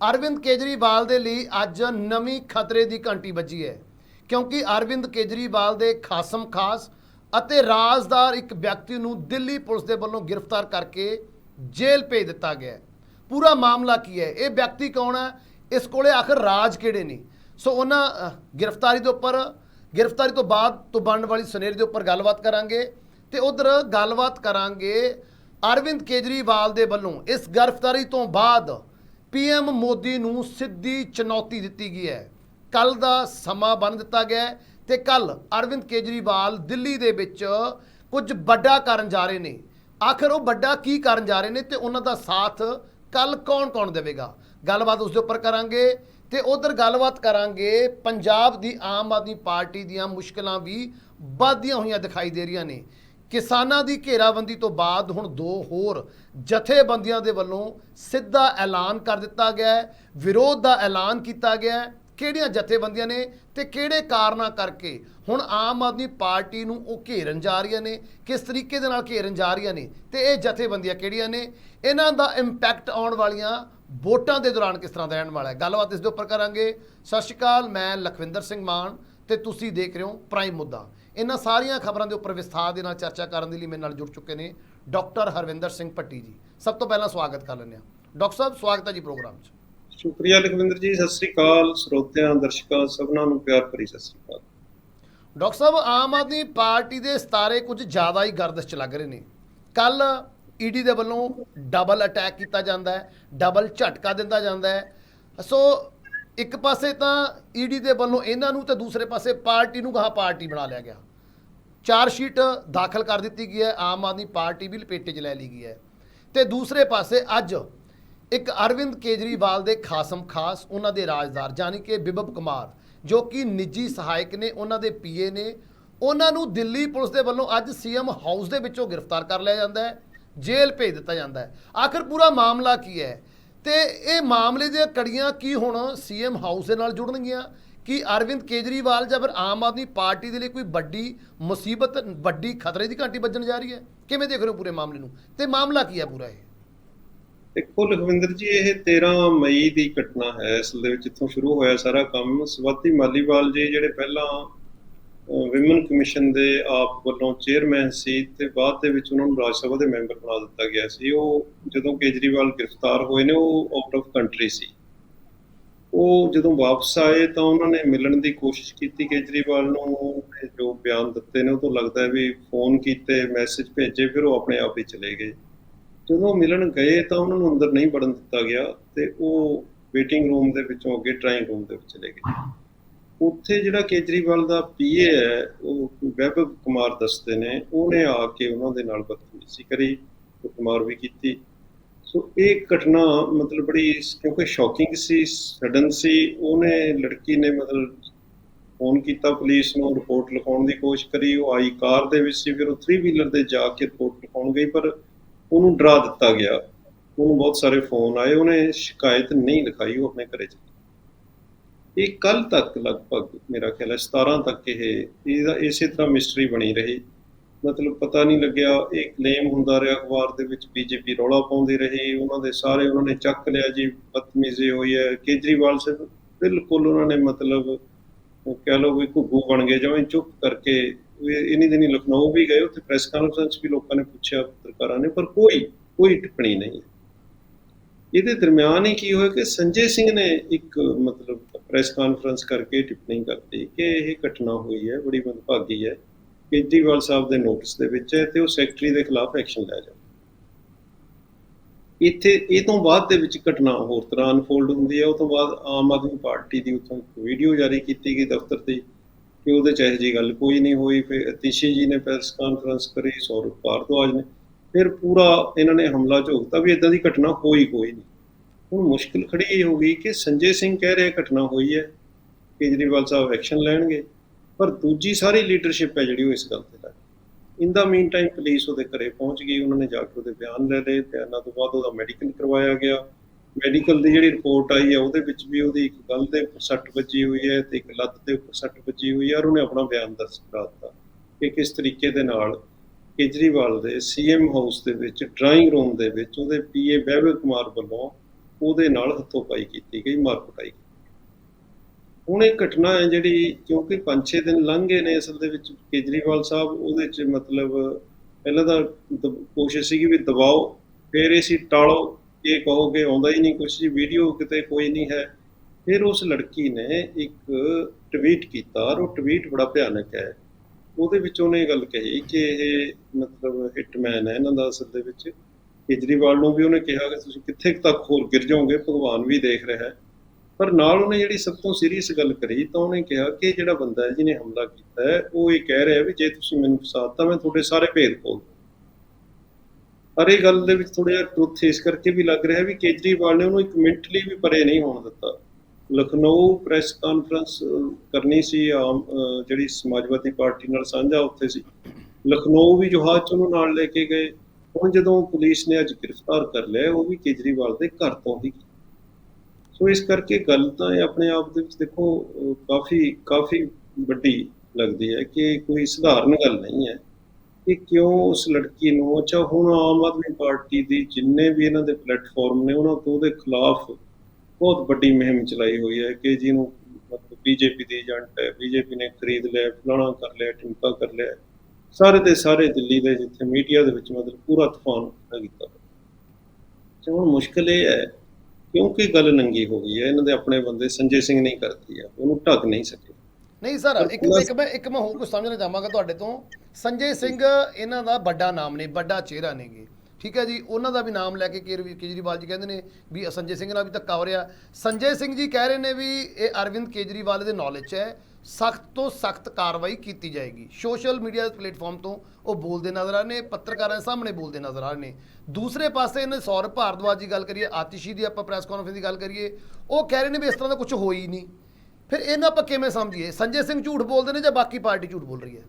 ਅਰਵਿੰਦ ਕੇਜਰੀਵਾਲ ਦੇ ਲਈ ਅੱਜ ਨਵੀਂ ਖਤਰੇ ਦੀ ਘੰਟੀ ਵੱਜੀ ਹੈ। ਕਿਉਂਕਿ ਅਰਵਿੰਦ ਕੇਜਰੀਵਾਲ ਦੇ ਖਾਸਮ ਖਾਸ ਅਤੇ ਰਾਜ਼ਦਾਰ ਇੱਕ ਵਿਅਕਤੀ ਨੂੰ ਦਿੱਲੀ ਪੁਲਿਸ ਦੇ ਵੱਲੋਂ ਗ੍ਰਿਫਤਾਰ ਕਰਕੇ ਜੇਲ੍ਹ ਭੇਜ ਦਿੱਤਾ ਗਿਆ ਹੈ। ਪੂਰਾ ਮਾਮਲਾ ਕੀ ਹੈ? ਇਹ ਵਿਅਕਤੀ ਕੌਣ ਹੈ? ਇਸ ਕੋਲੇ ਆਖਰ ਰਾਜ ਕਿਹੜੇ ਨੇ? ਸੋ ਉਹਨਾਂ ਗ੍ਰਿਫਤਾਰੀ ਦੇ ਉੱਪਰ, ਗ੍ਰਿਫਤਾਰੀ ਤੋਂ ਬਾਅਦ ਤੋਂ ਬਣਨ ਵਾਲੀ ਸੁਨੇਰੀ ਦੇ ਉੱਪਰ ਗੱਲਬਾਤ ਕਰਾਂਗੇ ਤੇ ਉਧਰ ਗੱਲਬਾਤ ਕਰਾਂਗੇ ਅਰਵਿੰਦ ਕੇਜਰੀਵਾਲ ਦੇ ਵੱਲੋਂ। ਇਸ ਗ੍ਰਿਫਤਾਰੀ ਤੋਂ ਬਾਅਦ ਪੀਐਮ ਮੋਦੀ ਨੂੰ ਸਿੱਧੀ ਚੁਣੌਤੀ ਦਿੱਤੀ ਗਈ ਹੈ। ਕੱਲ ਦਾ ਸਮਾਂ ਬੰਨ ਦਿੱਤਾ ਗਿਆ ਹੈ ਤੇ ਕੱਲ ਅਰਵਿੰਦ ਕੇਜਰੀਵਾਲ ਦਿੱਲੀ ਦੇ ਵਿੱਚ ਕੁਝ ਵੱਡਾ ਕਰਨ ਜਾ ਰਹੇ ਨੇ। ਆਖਰ ਉਹ ਵੱਡਾ ਕੀ ਕਰਨ ਜਾ ਰਹੇ ਨੇ ਤੇ ਉਹਨਾਂ ਦਾ ਸਾਥ ਕੱਲ ਕੌਣ-ਕੌਣ ਦੇਵੇਗਾ? ਗੱਲਬਾਤ ਉਸ ਦੇ ਉੱਪਰ ਕਰਾਂਗੇ ਤੇ ਉਧਰ ਗੱਲਬਾਤ ਕਰਾਂਗੇ ਪੰਜਾਬ ਦੀ ਆਮ ਆਦਮੀ ਪਾਰਟੀ ਦੀਆਂ ਮੁਸ਼ਕਲਾਂ ਵੀ ਵੱਧਦੀਆਂ ਹੋਈਆਂ ਦਿਖਾਈ ਦੇ ਰਹੀਆਂ ਨੇ। ਕਿਸਾਨਾਂ ਦੀ ਘੇਰਾਬੰਦੀ ਤੋਂ ਬਾਅਦ ਹੁਣ ਦੋ ਹੋਰ ਜਥੇਬੰਦੀਆਂ ਦੇ ਵੱਲੋਂ ਸਿੱਧਾ ਐਲਾਨ ਕਰ ਦਿੱਤਾ ਗਿਆ ਹੈ, ਵਿਰੋਧ ਦਾ ਐਲਾਨ ਕੀਤਾ ਗਿਆ ਹੈ। ਕਿਹੜੀਆਂ ਜਥੇਬੰਦੀਆਂ ਨੇ ਤੇ ਕਿਹੜੇ ਕਾਰਨਾਂ ਕਰਕੇ ਹੁਣ ਆਮ ਆਦਮੀ ਪਾਰਟੀ ਨੂੰ ਉਹ ਘੇਰਨ ਜਾ ਰਹੀਆਂ ਨੇ, ਕਿਸ ਤਰੀਕੇ ਦੇ ਨਾਲ ਘੇਰਨ ਜਾ ਰਹੀਆਂ ਨੇ ਤੇ ਇਹ ਜਥੇਬੰਦੀਆਂ ਕਿਹੜੀਆਂ ਨੇ? ਇਹਨਾਂ ਦਾ ਇੰਪੈਕਟ ਆਉਣ ਵਾਲੀਆਂ ਵੋਟਾਂ ਦੇ ਦੌਰਾਨ ਕਿਸ ਤਰ੍ਹਾਂ ਦਾ ਰਹਿਣ ਵਾਲਾ ਹੈ? ਗੱਲਬਾਤ ਇਸ ਦੇ ਉੱਪਰ ਕਰਾਂਗੇ। ਸਤਿ ਸ਼੍ਰੀ ਅਕਾਲ, ਮੈਂ ਲਖਵਿੰਦਰ ਸਿੰਘ ਮਾਨ ਤੇ ਤੁਸੀਂ ਦੇਖ ਰਹੇ ਹੋ ਪ੍ਰਾਈਮ ਮੁੱਦਾ। ਇਹਨਾਂ ਸਾਰੀਆਂ ਖਬਰਾਂ ਦੇ ਉੱਪਰ ਵਿਸਥਾਰ ਦੇ ਨਾਲ ਚਰਚਾ ਕਰਨ ਦੇ ਲਈ ਮੇਰੇ ਨਾਲ ਜੁੜ ਚੁੱਕੇ ਨੇ ਡਾਕਟਰ ਹਰਵਿੰਦਰ ਸਿੰਘ ਪੱਟੀ ਜੀ। ਸਭ ਤੋਂ ਪਹਿਲਾਂ ਸਵਾਗਤ ਕਰ ਲੈਂਦੇ ਹਾਂ। ਡਾਕਟਰ ਸਾਹਿਬ ਸਵਾਗਤ ਹੈ ਜੀ ਪ੍ਰੋਗਰਾਮ 'ਚ। ਸ਼ੁਕਰੀਆ ਲਖਵਿੰਦਰ ਜੀ ਸਤਿ ਸ੍ਰੀ ਅਕਾਲ ਸਰੋਤਿਆਂ ਦਰਸ਼ਕਾਂ ਸਭਨਾਂ ਨੂੰ ਪਿਆਰ ਭਰੀ ਸਤਿ ਸ੍ਰੀ ਅਕਾਲ। ਡਾਕਟਰ ਸਾਹਿਬ ਆਮ ਆਦਮੀ ਪਾਰਟੀ ਦੇ ਸਤਾਰੇ ਕੁਝ ਜ਼ਿਆਦਾ ਹੀ ਗਰਦਸ਼ ਚ ਲੱਗ ਰਹੇ ਨੇ। ਕੱਲ ਈਡੀ ਦੇ ਵੱਲੋਂ ਡਬਲ ਅਟੈਕ ਕੀਤਾ ਜਾਂਦਾ ਹੈ ਡਬਲ ਝਟਕਾ ਦਿੰਦਾ ਜਾਂਦਾ ਹੈ। ਸੋ ਇੱਕ ਪਾਸੇ ਤਾਂ ਈਡੀ ਦੇ ਵੱਲੋਂ ਇਹਨਾਂ ਨੂੰ ਤੇ ਦੂਸਰੇ ਪਾਸੇ ਪਾਰਟੀ ਨੂੰ ਕਹਾ ਪਾਰਟੀ ਬਣਾ ਲਿਆ ਗਿਆ। ਚਾਰ ਸ਼ੀਟ ਦਾਖਲ ਕਰ ਦਿੱਤੀ ਗਈ ਹੈ, ਆਮ ਆਦਮੀ ਪਾਰਟੀ ਵੀ ਲਪੇਟੇ 'ਚ ਲੈ ਲਈ ਗਈ ਹੈ। ਤੇ ਦੂਸਰੇ ਪਾਸੇ ਅੱਜ ਇੱਕ ਅਰਵਿੰਦ ਕੇਜਰੀਵਾਲ ਦੇ ਖਾਸਮ ਖਾਸ, ਉਹਨਾਂ ਦੇ ਰਾਜਦਾਰ ਯਾਨੀ ਕਿ ਬਿਬਬ ਕੁਮਾਰ, ਜੋ ਕਿ ਨਿੱਜੀ ਸਹਾਇਕ ਨੇ, ਉਹਨਾਂ ਦੇ ਪੀਏ ਨੇ, ਉਹਨਾਂ ਨੂੰ ਦਿੱਲੀ ਪੁਲਿਸ ਦੇ ਵੱਲੋਂ ਅੱਜ ਸੀਐਮ ਹਾਊਸ ਦੇ ਵਿੱਚੋਂ ਗ੍ਰਿਫਤਾਰ ਕਰ ਲਿਆ ਜਾਂਦਾ ਹੈ, ਜੇਲ੍ਹ ਭੇਜ ਦਿੱਤਾ ਜਾਂਦਾ ਹੈ। ਆਖਰ ਪੂਰਾ ਮਾਮਲਾ ਕੀ ਹੈ? ਤੇ ਇਹ ਮਾਮਲੇ ਦੀਆਂ ਕੜੀਆਂ ਕੀ ਹੁਣ ਸੀਐਮ ਹਾਊਸ ਦੇ ਨਾਲ ਜੁੜਨਗੀਆਂ? ਕਿ ਅਰਵਿੰਦ ਕੇਜਰੀਵਾਲ ਜਾਂ ਫਿਰ ਆਮ ਆਦਮੀ ਪਾਰਟੀ ਦੇ ਲਈ ਕੋਈ ਵੱਡੀ ਮੁਸੀਬਤ, ਵੱਡੀ ਖਤਰੇ ਦੀ ਘੰਟੀ ਵੱਜਣ ਜਾ ਰਹੀ ਹੈ? ਕਿਵੇਂ ਦੇਖ ਰਹੇ ਹੋ ਪੂਰੇ ਮਾਮਲੇ ਨੂੰ? ਤੇ ਮਾਮਲਾ ਕੀ ਹੈ ਪੂਰਾ ਇਹ? ਦੇਖੋ ਲਖਵਿੰਦਰ ਜੀ, ਇਹ 13 ਮਈ ਦੀ ਘਟਨਾ ਹੈ। ਅਸਲ ਦੇ ਵਿੱਚ ਇੱਥੋਂ ਸ਼ੁਰੂ ਹੋਇਆ ਸਾਰਾ ਕੰਮ। ਸਵਾਤੀ ਮਾਲੀਵਾਲ ਜੀ ਜਿਹੜੇ ਪਹਿਲਾਂ ਵਿਮਨ ਕਮਿਸ਼ਨ ਦੇ ਆਪ ਵੱਲੋਂ ਚੇਅਰਮੈਨ ਸੀ ਤੇ ਬਾਅਦ ਦੇ ਵਿੱਚ ਉਹਨਾਂ ਨੂੰ ਰਾਜ ਸਭਾ ਦੇ ਮੈਂਬਰ ਬਣਾ ਦਿੱਤਾ ਗਿਆ ਸੀ। ਉਹ ਜਦੋਂ ਕੇਜਰੀਵਾਲ ਗ੍ਰਿਫਤਾਰ ਹੋਏ ਨੇ, ਉਹ ਆਊਟ ਆਫ ਕੰਟਰੀ ਸੀ। ਉਹ ਜਦੋਂ ਵਾਪਸ ਆਏ ਤਾਂ ਉਹਨਾਂ ਨੇ ਮਿਲਣ ਦੀ ਕੋਸ਼ਿਸ਼ ਕੀਤੀ ਕੇਜਰੀਵਾਲ ਨੂੰ ਜੋ ਬਿਆਨ ਦਿੱਤੇ ਨੇ ਉਹ ਤੋਂ ਲੱਗਦਾ ਹੈ ਵੀ ਫੋਨ ਕੀਤੇ, ਮੈਸੇਜ ਭੇਜੇ, ਫਿਰ ਉਹ ਆਪਣੇ ਆਪ ਹੀ ਚਲੇ ਗਏ। ਜਦੋਂ ਮਿਲਣ ਗਏ ਤਾਂ ਉਹਨਾਂ ਨੂੰ ਅੰਦਰ ਨਹੀਂ ਵੜਨ ਦਿੱਤਾ ਗਿਆ ਤੇ ਉਹ ਵੇਟਿੰਗ ਰੂਮ ਦੇ ਵਿੱਚੋਂ ਅੱਗੇ ਡਰਾਇੰਗ ਰੂਮ ਦੇ ਵਿੱਚ ਚਲੇ ਗਏ। ਉੱਥੇ ਜਿਹੜਾ ਕੇਜਰੀਵਾਲ ਦਾ ਪੀਏ ਹੈ, ਉਹ ਵੈਭਵ ਕੁਮਾਰ ਦੱਸਦੇ ਨੇ, ਉਹਨੇ ਆ ਕੇ ਉਹਨਾਂ ਦੇ ਨਾਲ ਬਦਤਮੀਜ਼ੀ ਕਰੀ ਕੁਮਾਰ ਵੀ ਕੀਤੀ। ਸੋ ਇਹ ਘਟਨਾ ਮਤਲਬ ਬੜੀ ਕਿਉਂਕਿ ਸ਼ੌਕਿੰਗ ਸੀ ਸਡਨ ਸੀ, ਉਹਨੇ ਲੜਕੀ ਨੇ ਮਤਲਬ ਫੋਨ ਕੀਤਾ ਪੁਲਿਸ ਨੂੰ ਰਿਪੋਰਟ ਲਿਖਾਉਣ ਦੀ ਕੋਸ਼ਿਸ਼ ਕਰੀ, ਉਹ ਆਈ ਕਾਰ ਦੇ ਵਿੱਚ ਸੀ, ਫਿਰ ਉਹ 3 ਵੀਲਰ ਤੇ ਜਾ ਕੇ ਰਿਪੋਰਟ ਲਿਖਾਉਣ ਗਈ, ਪਰ ਉਹਨੂੰ ਡਰਾ ਦਿੱਤਾ ਗਿਆ। ਉਹਨੂੰ ਬਹੁਤ ਸਾਰੇ ਫੋਨ ਆਏ, ਉਹਨੇ ਸ਼ਿਕਾਇਤ ਨਹੀਂ ਲਿਖਾਈ, ਉਹ ਆਪਣੇ ਘਰੇ ਚ ਇਹ ਕੱਲ ਤੱਕ ਲਗਭਗ ਮੇਰਾ ਖਿਆਲ ਹੈ 17 ਤੱਕ ਇਹ, ਇਹਦਾ ਇਸੇ ਤਰ੍ਹਾਂ ਮਿਸਟਰੀ ਬਣੀ ਰਹੀ। ਮਤਲਬ ਪਤਾ ਨਹੀਂ ਲੱਗਿਆ ਇਹ ਕਲੇਮ ਹੁੰਦਾ ਰਿਹਾ ਅਖਬਾਰ ਦੇ ਵਿੱਚ ਬੀਜੇਪੀ ਰੌਲਾ ਪਾਉਂਦੀ ਰਹੀ, ਉਹਨਾਂ ਦੇ ਸਾਰੇ ਉਹਨਾਂ ਨੇ ਚੱਕ ਲਿਆ ਜੀ, ਬਦਤਮੀਜ਼ੀ ਹੋਈ ਹੈ। ਕੇਜਰੀਵਾਲ ਸਾਹਿਬ ਬਿਲਕੁਲ ਉਹਨਾਂ ਨੇ ਮਤਲਬ ਕਹਿ ਲਓ ਵੀ ਘੁੱਗੂ ਬਣ ਗਏ, ਜਿਵੇਂ ਚੁੱਪ ਕਰਕੇ। ਇਨੀ ਦਿਨੀ ਲਖਨਊ ਵੀ ਗਏ, ਉੱਥੇ ਪ੍ਰੈਸ ਕਾਨਫਰੰਸ ਵੀ ਲੋਕਾਂ ਨੇ ਪੁੱਛਿਆ, ਪੱਤਰਕਾਰਾਂ ਨੇ, ਪਰ ਕੋਈ ਕੋਈ ਟਿੱਪਣੀ ਨਹੀਂ। ਇਹਦੇ ਦਰਮਿਆਨ ਹੀ ਕੀ ਹੋਇਆ ਕਿ ਸੰਜੇ ਸਿੰਘ ਨੇ ਇੱਕ ਮਤਲਬ ਪ੍ਰੈਸ ਕਾਨਫਰੰਸ ਕਰਕੇ ਟਿੱਪਣੀ ਕਰਤੀ ਕਿ ਇਹ ਘਟਨਾ ਹੋਈ ਹੈ, ਬੜੀ ਮੰਦਭਾਗੀ ਹੈ। ਕੇਜਰੀਵਾਲ ਸਾਹਿਬ ਦੇ ਨੋਟਿਸ ਦੇ ਵਿੱਚ ਹੈ ਤੇ ਉਹ ਸੈਕਟਰੀ ਦੇ ਖਿਲਾਫ ਐਕਸ਼ਨ ਲੈ ਜਾ ਇੱਥੇ, ਇਹ ਤੋਂ ਬਾਅਦ ਦੇ ਵਿੱਚ ਘਟਨਾ ਹੋਰ ਤਰ੍ਹਾਂ ਅਨਫੋਲਡ ਹੁੰਦੀ ਹੈ। ਉਹ ਤੋਂ ਬਾਅਦ ਆਮ ਆਦਮੀ ਪਾਰਟੀ ਦੀ ਉਥੋਂ ਵੀਡੀਓ ਜਾਰੀ ਕੀਤੀ ਗਈ ਦਫ਼ਤਰ ਦੀ ਕਿ ਉਹਦੇ ਚ ਇਹੋ ਜਿਹੀ ਗੱਲ ਕੋਈ ਨਹੀਂ ਹੋਈ। ਫਿਰ ਅਤੀਸ਼ੀ ਜੀ ਨੇ ਪ੍ਰੈਸ ਕਾਨਫਰੰਸ ਕਰੀ, ਸੌਰਵ ਭਾਰਦਵਾਜ ਨੇ। ਫਿਰ ਪੂਰਾ ਇਹਨਾਂ ਨੇ ਹਮਲਾ ਝੋਕਤਾ ਵੀ ਇਦਾਂ ਦੀ ਘਟਨਾ ਹੋਈ ਕੋਈ ਨਹੀਂ। ਹੁਣ ਮੁਸ਼ਕਿਲ ਖੜੀ ਇਹ ਹੋ ਗਈ ਕਿ ਸੰਜੇ ਸਿੰਘ ਕਹਿ ਰਿਹਾ ਘਟਨਾ ਹੋਈ ਹੈ। ਕੇਜਰੀਵਾਲ ਸਾਹਿਬ ਐਕਸ਼ਨ ਲੈਣਗੇ। ਪਰ ਦੂਜੀ ਸਾਰੀ ਲੀਡਰਸ਼ਿਪ ਹੈ ਜਿਹੜੀ ਉਹ ਇਸ ਗੱਲ ਤੇ ਲੱਗ ਇਨ ਦਾ ਮੀਨ ਟਾਈਮ ਪੁਲਿਸ ਉਹਦੇ ਘਰੇ ਪਹੁੰਚ ਗਈ, ਉਹਨਾਂ ਨੇ ਜਾ ਕੇ ਉਹਦੇ ਬਿਆਨ ਲੈ ਲਏ ਬਿਆਨਾਂ ਤੋਂ ਬਾਅਦ ਉਹਦਾ ਮੈਡੀਕਲ ਕਰਵਾਇਆ ਗਿਆ। ਮੈਡੀਕਲ ਦੀ ਜਿਹੜੀ ਰਿਪੋਰਟ ਆਈ ਹੈ, ਉਹਦੇ ਵਿੱਚ ਵੀ ਉਹਦੀ ਇੱਕ ਗੱਲ ਦੇ ਉੱਪਰ ਸੱਟ ਵੱਜੀ ਹੋਈ ਹੈ ਤੇ ਇੱਕ ਲੱਤ ਦੇ ਉੱਪਰ ਸੱਟ ਵੱਜੀ ਹੋਈ ਹੈ ਔਰ ਉਹਨੇ ਆਪਣਾ ਬਿਆਨ ਦਰਜ ਕਰਾ ਦਿੱਤਾ ਕਿ ਕਿਸ ਤਰੀਕੇ ਦੇ ਨਾਲ ਕੇਜਰੀਵਾਲ ਦੇ ਸੀਐਮ ਹਾਊਸ ਦੇ ਵਿੱਚ ਡਰਾਇੰਗ ਰੂਮ ਦੇ ਵਿੱਚ ਉਹਦੇ ਪੀਏ ਵੈਭਵ ਕੁਮਾਰ ਵੱਲੋਂ ਉਹਦੇ ਨਾਲ ਹੱਥੋਂ ਪਾਈ ਕੀਤੀ ਗਈ, ਮਾਰ ਕੁਟਾਈ ਹੁਣ ਇਹ ਘਟਨਾ ਹੈ ਜਿਹੜੀ ਕਿਉਂਕਿ 5-6 ਦਿਨ ਲੰਘ ਗਏ ਨੇ ਅਸਲ ਦੇ ਵਿੱਚ ਕੇਜਰੀਵਾਲ ਸਾਹਿਬ, ਉਹਦੇ 'ਚ ਮਤਲਬ ਪਹਿਲਾਂ ਤਾਂ ਦ- ਕੋਸ਼ਿਸ਼ ਸੀਗੀ ਵੀ ਦਬਾਓ, ਫਿਰ ਇਹ ਸੀ ਟਾਲੋ, ਇਹ ਕਹੋਗੇ ਆਉਂਦਾ ਹੀ ਨਹੀਂ ਕੁਛ ਜੀ, ਵੀਡੀਓ ਕਿਤੇ ਕੋਈ ਨਹੀਂ ਹੈ। ਫਿਰ ਉਸ ਲੜਕੀ ਨੇ ਇੱਕ ਟਵੀਟ ਕੀਤਾ ਔਰ ਉਹ ਟਵੀਟ ਬੜਾ ਭਿਆਨਕ ਹੈ। ਉਹਦੇ ਵਿੱਚ ਉਹਨੇ ਇਹ ਗੱਲ ਕਹੀ ਕਿ ਇਹ ਮਤਲਬ ਹਿਟਮੈਨ ਹੈ ਇਹਨਾਂ ਦਾ ਅਸਲ ਦੇ ਵਿੱਚ। ਕੇਜਰੀਵਾਲ ਨੂੰ ਵੀ ਉਹਨੇ ਕਿਹਾ ਕਿ ਤੁਸੀਂ ਕਿੱਥੇ ਤੱਕ ਹੋਰ ਗਿਰ ਜਾਓਗੇ, ਭਗਵਾਨ ਵੀ ਦੇਖ ਰਿਹਾ ਹੈ। ਪਰ ਨਾਲ ਉਹਨੇ ਜਿਹੜੀ ਸਭ ਤੋਂ ਸੀਰੀਅਸ ਗੱਲ ਕਰੀ ਤਾਂ ਉਹਨੇ ਕਿਹਾ ਕਿ ਜਿਹੜਾ ਬੰਦਾ ਹੈ ਜਿਹਨੇ ਹਮਲਾ ਕੀਤਾ ਹੈ, ਉਹ ਇਹ ਕਹਿ ਰਿਹਾ ਵੀ ਜੇ ਤੁਸੀਂ ਮੈਨੂੰ ਫਸਾਤਾ ਮੈਂ ਤੁਹਾਡੇ ਸਾਰੇ ਭੇਦ ਖੋਲ ਪਰ ਇਹ ਗੱਲ ਦੇ ਵਿੱਚ ਥੋੜਾ ਜਿਹਾ ਟਰੁੱਥ ਇਸ ਕਰਕੇ ਵੀ ਲੱਗ ਰਿਹਾ ਵੀ ਕੇਜਰੀਵਾਲ ਨੇ ਉਹਨੂੰ ਇੱਕ ਮਿੰਟ ਲਈ ਵੀ ਪਰੇ ਨਹੀਂ ਹੋਣ ਦਿੱਤਾ। ਲਖਨਊ ਪ੍ਰੈਸ ਕਾਨਫਰੰਸ ਕਰਨੀ ਸੀ, ਆਮ ਜਿਹੜੀ ਸਮਾਜਵਾਦੀ ਪਾਰਟੀ ਨਾਲ ਸਾਂਝਾ ਉੱਥੇ ਸੀ। ਲਖਨਊ ਵੀ ਜਹਾਜ਼ ਚ ਉਹਨੂੰ ਨਾਲ ਲੈ ਕੇ ਗਏ। ਹੁਣ ਜਦੋਂ ਪੁਲਿਸ ਨੇ ਅੱਜ ਗ੍ਰਿਫਤਾਰ ਕਰ ਲਿਆ, ਉਹ ਵੀ ਕੇਜਰੀਵਾਲ ਦੇ ਘਰ ਤੋਂ ਹੀ ਸੋ ਇਸ ਕਰਕੇ ਗੱਲ ਤਾਂ ਇਹ ਆਪਣੇ ਆਪ ਦੇ ਵਿੱਚ ਦੇਖੋ ਕਾਫੀ ਕਾਫੀ ਵੱਡੀ ਲੱਗਦੀ ਹੈ ਕਿ ਕੋਈ ਸਧਾਰਨ ਗੱਲ ਨਹੀਂ ਹੈ ਕਿ ਕਿਉਂ ਉਸ ਲੜਕੀ ਨੂੰ, ਅੱਛਾ, ਹੁਣ ਆਮ ਆਦਮੀ ਪਾਰਟੀ ਦੀ ਜਿੰਨੇ ਵੀ ਇਹਨਾਂ ਦੇ ਪਲੇਟਫਾਰਮ ਨੇ, ਉਹਨਾਂ ਤੋਂ ਉਹਦੇ ਖਿਲਾਫ ਬਹੁਤ ਵੱਡੀ ਮੁਹਿੰਮ ਚਲਾਈ ਹੋਈ ਹੈ ਕਿ ਜਿਹਨੂੰ ਮਤਲਬ ਬੀਜੇਪੀ ਦੀ ਏਜੰਟ ਹੈ, ਬੀਜੇਪੀ ਨੇ ਖਰੀਦ ਲਿਆ, ਫਲਾਣਾ ਕਰ ਲਿਆ, ਟਿਮਕਾ ਕਰ ਲਿਆ। ਸਾਰੇ ਦੇ ਸਾਰੇ ਦਿੱਲੀ ਦੇ ਜਿੱਥੇ ਮੀਡੀਆ ਦੇ ਵਿੱਚ ਮਤਲਬ ਪੂਰਾ ਤੂਫਾਨ ਕੀਤਾ। ਤੇ ਹੁਣ ਮੁਸ਼ਕਲ ਇਹ ਹੈ ਕਿਉਂਕਿ ਗੱਲ ਨੰਗੀ ਹੋ ਗਈ ਹੈ ਇਹਨਾਂ ਦੇ ਆਪਣੇ ਬੰਦੇ ਸੰਜੇ ਸਿੰਘ ਨਹੀਂ ਕਰਦੀ ਹੈ ਉਹਨੂੰ ਢੱਕ ਨਹੀਂ ਸਕੇ। ਨਹੀਂ ਸਰ ਇੱਕ ਇੱਕ ਮੈਂ ਇੱਕ ਮੈਂ ਹੋਰ ਕੁਝ ਸਮਝਣਾ ਚਾਹਾਂਗਾ ਤੁਹਾਡੇ ਤੋਂ। ਸੰਜੇ ਸਿੰਘ ਇਹਨਾਂ ਦਾ ਵੱਡਾ ਨਾਮ ਨੇ ਵੱਡਾ ਚਿਹਰਾ ਨੇਗੇ। ਠੀਕ ਹੈ ਜੀ ਉਹਨਾਂ ਦਾ ਵੀ ਨਾਮ ਲੈ ਕੇ ਕੇਜਰੀ- ਕੇਜਰੀਵਾਲ ਜੀ ਕਹਿੰਦੇ ਨੇ ਵੀ ਸੰਜੇ ਸਿੰਘ ਨਾਲ ਵੀ ਧੱਕਾ ਹੋ ਰਿਹਾ। ਸੰਜੇ ਸਿੰਘ ਜੀ ਕਹਿ ਰਹੇ ਨੇ ਵੀ ਇਹ ਅਰਵਿੰਦ ਕੇਜਰੀਵਾਲ ਦੇ ਨੌਲੇਜ 'ਚ ਹੈ। ਸਖਤ ਤੋਂ ਸਖਤ ਕਾਰਵਾਈ ਕੀਤੀ ਜਾਏਗੀ। ਸੋਸ਼ਲ ਮੀਡੀਆ ਪਲੇਟਫਾਰਮ ਤੋਂ ਉਹ ਬੋਲਦੇ ਨਜ਼ਰ ਆ ਰਹੇ ਨੇ, ਪੱਤਰਕਾਰਾਂ ਸਾਹਮਣੇ ਬੋਲਦੇ ਨਜ਼ਰ ਆ ਰਹੇ ਨੇ। ਦੂਸਰੇ ਪਾਸੇ ਇਹਨੇ ਸੌਰਭ ਭਾਰਦਵਾਜ ਦੀ ਗੱਲ ਕਰੀਏ, ਆਤਿਸ਼ੀ ਦੀ ਆਪਾਂ ਪ੍ਰੈਸ ਕਾਨਫਰੰਸ ਦੀ ਗੱਲ ਕਰੀਏ, ਉਹ ਕਹਿ ਰਹੇ ਨੇ ਵੀ ਇਸ ਤਰ੍ਹਾਂ ਦਾ ਕੁਝ ਹੋਈ ਨਹੀਂ। ਫਿਰ ਇਹਨੂੰ ਆਪਾਂ ਕਿਵੇਂ ਸਮਝੀਏ? ਸੰਜੇ ਸਿੰਘ ਝੂਠ ਬੋਲਦੇ ਨੇ ਜਾਂ ਬਾਕੀ ਪਾਰਟੀ ਝੂਠ ਬੋਲ ਰਹੀ ਹੈ?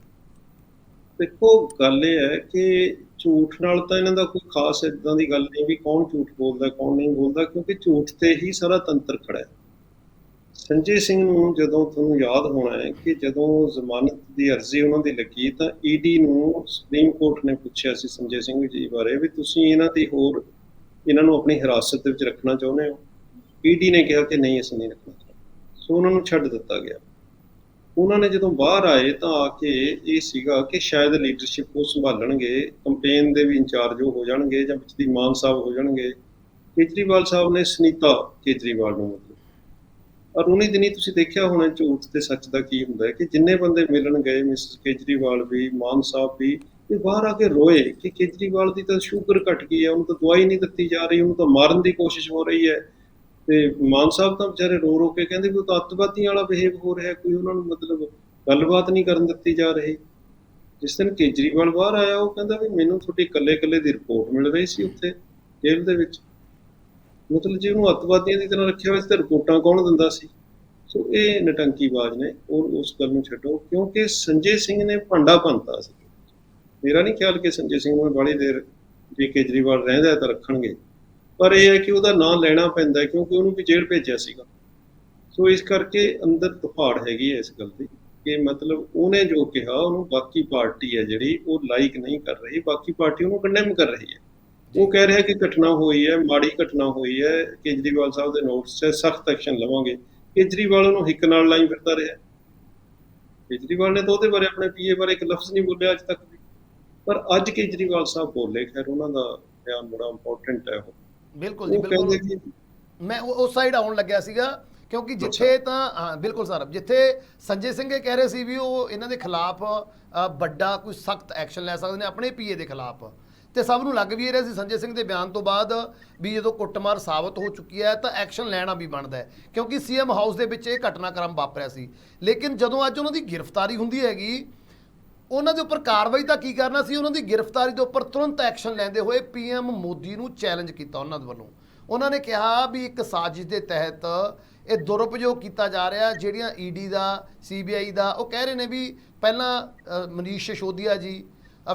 ਦੇਖੋ, ਗੱਲ ਇਹ ਹੈ ਕਿ ਝੂਠ ਨਾਲ ਤਾਂ ਇਹਨਾਂ ਦਾ ਕੋਈ ਖਾਸ ਇਦਾਂ ਦੀ ਗੱਲ ਨਹੀਂ ਵੀ ਕੌਣ ਝੂਠ ਬੋਲਦਾ, ਕੌਣ ਨਹੀਂ ਬੋਲਦਾ, ਕਿਉਂਕਿ ਝੂਠ ਤੇ ਹੀ ਸਾਰਾ ਤੰਤਰ ਖੜਾ ਹੈ। ਸੰਜੇ ਸਿੰਘ ਨੂੰ ਜਦੋਂ ਤੁਹਾਨੂੰ ਯਾਦ ਹੋਣਾ ਹੈ ਕਿ ਜਦੋਂ ਜ਼ਮਾਨਤ ਦੀ ਅਰਜ਼ੀ ਉਹਨਾਂ ਦੀ ਲੱਗੀ ਤਾਂ ਈਡੀ ਨੂੰ ਸੁਪਰੀਮ ਕੋਰਟ ਨੇ ਪੁੱਛਿਆ ਸੀ ਸੰਜੇ ਸਿੰਘ ਜੀ ਬਾਰੇ ਵੀ ਤੁਸੀਂ ਇਹਨਾਂ ਦੀ ਹੋਰ, ਇਹਨਾਂ ਨੂੰ ਆਪਣੀ ਹਿਰਾਸਤ ਦੇ ਵਿੱਚ ਰੱਖਣਾ ਚਾਹੁੰਦੇ ਹੋ? ਈਡੀ ਨੇ ਕਿਹਾ ਕਿ ਨਹੀਂ, ਅਸੀਂ ਨਹੀਂ ਰੱਖਣਾ ਚਾਹੁੰਦੇ। ਸੋ ਉਹਨਾਂ ਨੂੰ ਛੱਡ ਦਿੱਤਾ ਗਿਆ। ਉਹਨਾਂ ਨੇ ਜਦੋਂ ਬਾਹਰ ਆਏ ਤਾਂ ਆ ਕੇ ਇਹ ਸੀਗਾ ਕਿ ਸ਼ਾਇਦ ਲੀਡਰਸ਼ਿਪ ਉਹ ਸੰਭਾਲਣਗੇ, ਕੰਪੇਨ ਦੇ ਵੀ ਇੰਚਾਰਜ ਉਹ ਹੋ ਜਾਣਗੇ ਜਾਂ ਵਿੱਚ ਦੀ ਮਾਨ ਸਾਹਿਬ ਹੋ ਜਾਣਗੇ। ਕੇਜਰੀਵਾਲ ਸਾਹਿਬ ਨੇ ਸੁਨੀਤਾ ਕੇਜਰੀਵਾਲ ਨੂੰ ਔਰ ਉਨੀ ਦਿਨੀ ਤੁਸੀਂ ਦੇਖਿਆ ਹੋਣਾ ਝੂਠ ਤੇ ਸੱਚ ਦਾ ਕੀ ਹੁੰਦਾ ਹੈ ਕਿ ਜਿੰਨੇ ਬੰਦੇ ਮਿਲਣ ਗਏ ਮਿਸ ਕੇਜਰੀਵਾਲ ਵੀ, ਮਾਨ ਸਾਹਿਬ ਵੀ ਇਹ ਬਾਹਰ ਆ ਕੇ ਰੋਏ ਕਿ ਕੇਜਰੀਵਾਲ ਦੀ ਤਾਂ ਸ਼ੂਗਰ ਘਟ ਗਈ ਹੈ, ਉਹਨੂੰ ਤਾਂ ਦਵਾਈ ਨਹੀਂ ਦਿੱਤੀ ਜਾ ਰਹੀ, ਉਹਨੂੰ ਤਾਂ ਮਾਰਨ ਦੀ ਕੋਸ਼ਿਸ਼ ਹੋ ਰਹੀ ਹੈ। ਤੇ ਮਾਨ ਸਾਹਿਬ ਤਾਂ ਵਿਚਾਰੇ ਰੋ ਰੋ ਕੇ ਕਹਿੰਦੇ ਵੀ ਉਹ ਤਾਂ ਅੱਤਵਾਦੀਆਂ ਵਾਲਾ ਬਿਹੇਵ ਹੋ ਰਿਹਾ, ਕੋਈ ਉਹਨਾਂ ਨੂੰ ਮਤਲਬ ਗੱਲਬਾਤ ਨਹੀਂ ਕਰਨ ਦਿੱਤੀ ਜਾ ਰਹੀ। ਜਿਸ ਦਿਨ ਕੇਜਰੀਵਾਲ ਬਾਹਰ ਆਇਆ, ਉਹ ਕਹਿੰਦਾ ਵੀ ਮੈਨੂੰ ਤੁਹਾਡੀ ਇਕੱਲੇ ਇਕੱਲੇ ਦੀ ਰਿਪੋਰਟ ਮਿਲ ਰਹੀ ਸੀ ਉੱਥੇ ਜੇਲ੍ਹ ਦੇ ਵਿੱਚ। ਮਤਲਬ ਜੇ ਉਹਨੂੰ ਅੱਤਵਾਦੀਆਂ ਦੀ ਤਰ੍ਹਾਂ ਰੱਖਿਆ ਹੋਇਆ ਸੀ ਤਾਂ ਰਿਪੋਰਟਾਂ ਕੌਣ ਦਿੰਦਾ ਸੀ? ਸੋ ਇਹ ਨਟੰਕੀਬਾਜ਼ ਨੇ ਉਹ ਉਸ ਗੱਲ ਨੂੰ ਛੱਡੋ, ਕਿਉਂਕਿ ਸੰਜੇ ਸਿੰਘ ਨੇ ਭਾਂਡਾ ਭੰਨਤਾ ਸੀ। ਮੇਰਾ ਨਹੀਂ ਖਿਆਲ ਕਿ ਸੰਜੇ ਸਿੰਘ ਨੂੰ ਬੜੀ ਦੇਰ ਜੇ ਕੇਜਰੀਵਾਲ ਰਹਿੰਦਾ ਤਾਂ ਰੱਖਣਗੇ। ਪਰ ਇਹ ਹੈ ਕਿ ਉਹਦਾ ਨਾਂ ਲੈਣਾ ਪੈਂਦਾ ਕਿਉਂਕਿ ਉਹਨੂੰ ਵੀ ਜੇਲ੍ਹ ਭੇਜਿਆ ਸੀਗਾ। ਸੋ ਇਸ ਕਰਕੇ ਅੰਦਰ ਤੁਹਾੜ ਹੈਗੀ ਹੈ ਇਸ ਗੱਲ ਦੀ, ਕਿ ਮਤਲਬ ਉਹਨੇ ਜੋ ਕਿਹਾ, ਉਹਨੂੰ ਬਾਕੀ ਪਾਰਟੀ ਹੈ ਜਿਹੜੀ, ਉਹ ਲਾਈਕ ਨਹੀਂ ਕਰ ਰਹੀ, ਬਾਕੀ ਪਾਰਟੀ ਉਹਨੂੰ ਕੰਡੈਮ ਕਰ ਰਹੀ ਹੈ। ਉਹ ਕਹਿ ਰਿਹਾ ਕਿ ਘਟਨਾ ਹੋਈ ਹੈ ਮਾੜੀ ਘਟਨਾ ਹੋਈ ਹੈ ਕੇਜਰੀਵਾਲ ਸਾਹਿਬ ਦੇ ਨੋਟਸ 'ਚ ਸਖਤ ਐਕਸ਼ਨ ਲਵਾਂਗੇ। ਕੇਜਰੀਵਾਲ ਨੂੰ ਹਿੱਕ ਨਾਲ ਲਾਈ ਫਿਰਦਾ ਰਿਹਾ। ਕੇਜਰੀਵਾਲ ਨੇ ਤਾਂ ਉਹਦੇ ਬਾਰੇ ਆਪਣੇ ਪੀਏ ਬਾਰੇ ਇੱਕ ਲਫ਼ਜ਼ ਨਹੀਂ ਬੋਲਿਆ ਅੱਜ ਤੱਕ ਵੀ। ਪਰ ਅੱਜ ਕੇਜਰੀਵਾਲ ਸਾਹਿਬ ਬੋਲੇ ਖੈਰ ਉਹਨਾਂ ਦਾ ਬਿਆਨ ਬੜਾ ਇੰਪੋਰਟੈਂਟ ਹੈ ਉਹ। ਬਿਲਕੁਲ ਜੀ ਬਿਲਕੁਲ। ਮੈਂ ਉਹ- ਉਸ ਸਾਈਡ ਆਉਣ ਲੱਗਿਆ ਸੀਗਾ ਕਿਉਂਕਿ ਜਿੱਥੇ ਤਾਂ ਹਾਂ ਬਿਲਕੁਲ ਸਰ ਜਿੱਥੇ ਸੰਜੇ ਸਿੰਘ ਇਹ ਕਹਿ ਰਹੇ ਸੀ ਵੀ ਉਹ ਇਹਨਾਂ ਦੇ ਖਿਲਾਫ ਵੱਡਾ ਕੋਈ ਸਖਤ ਐਕਸ਼ਨ ਲੈ ਸਕਦੇ ਨੇ ਆਪਣੇ ਪੀਏ ਦੇ ਖਿਲਾਫ। ਤੇ ਸਭ ਨੂੰ ਲੱਗ ਵੀ ਇਹ ਰਿਹਾ ਸੀ ਸੰਜੇ ਸਿੰਘ ਦੇ ਬਿਆਨ ਤੋਂ ਬਾਅਦ ਵੀ ਜਦੋਂ ਕੁੱਟਮਾਰ ਸਾਬਤ ਹੋ ਚੁੱਕੀ ਹੈ ਤਾਂ ਐਕਸ਼ਨ ਲੈਣਾ ਵੀ ਬਣਦਾ ਹੈ, ਕਿਉਂਕਿ ਸੀਐਮ ਹਾਊਸ ਦੇ ਵਿੱਚ ਇਹ ਘਟਨਾਕ੍ਰਮ ਵਾਪਰਿਆ ਸੀ। ਲੇਕਿਨ ਜਦੋਂ ਅੱਜ ਉਹਨਾਂ ਦੀ ਗ੍ਰਿਫਤਾਰੀ ਹੁੰਦੀ ਹੈਗੀ, ਉਹਨਾਂ ਦੇ ਉੱਪਰ ਕਾਰਵਾਈ ਤਾਂ ਕੀ ਕਰਨਾ ਸੀ? ਉਹਨਾਂ ਦੀ ਗ੍ਰਿਫਤਾਰੀ ਦੇ ਉੱਪਰ ਤੁਰੰਤ ਐਕਸ਼ਨ ਲੈਂਦੇ ਹੋਏ ਪੀਐਮ ਮੋਦੀ ਨੂੰ ਚੈਲੰਜ ਕੀਤਾ ਉਹਨਾਂ ਦੇ ਵੱਲੋਂ। ਉਹਨਾਂ ਨੇ ਕਿਹਾ ਵੀ ਇੱਕ ਸਾਜ਼ਿਸ਼ ਦੇ ਤਹਿਤ ਇਹ ਦੁਰਉਪਯੋਗ ਕੀਤਾ ਜਾ ਰਿਹਾ, ਜਿਹੜੀਆਂ ਈਡੀ ਦਾ ਸੀਬੀਆਈ ਦਾ, ਉਹ ਕਹਿ ਰਹੇ ਨੇ ਵੀ ਪਹਿਲਾਂ ਮਨੀਸ਼ ਸਿਸੋਦੀਆ ਜੀ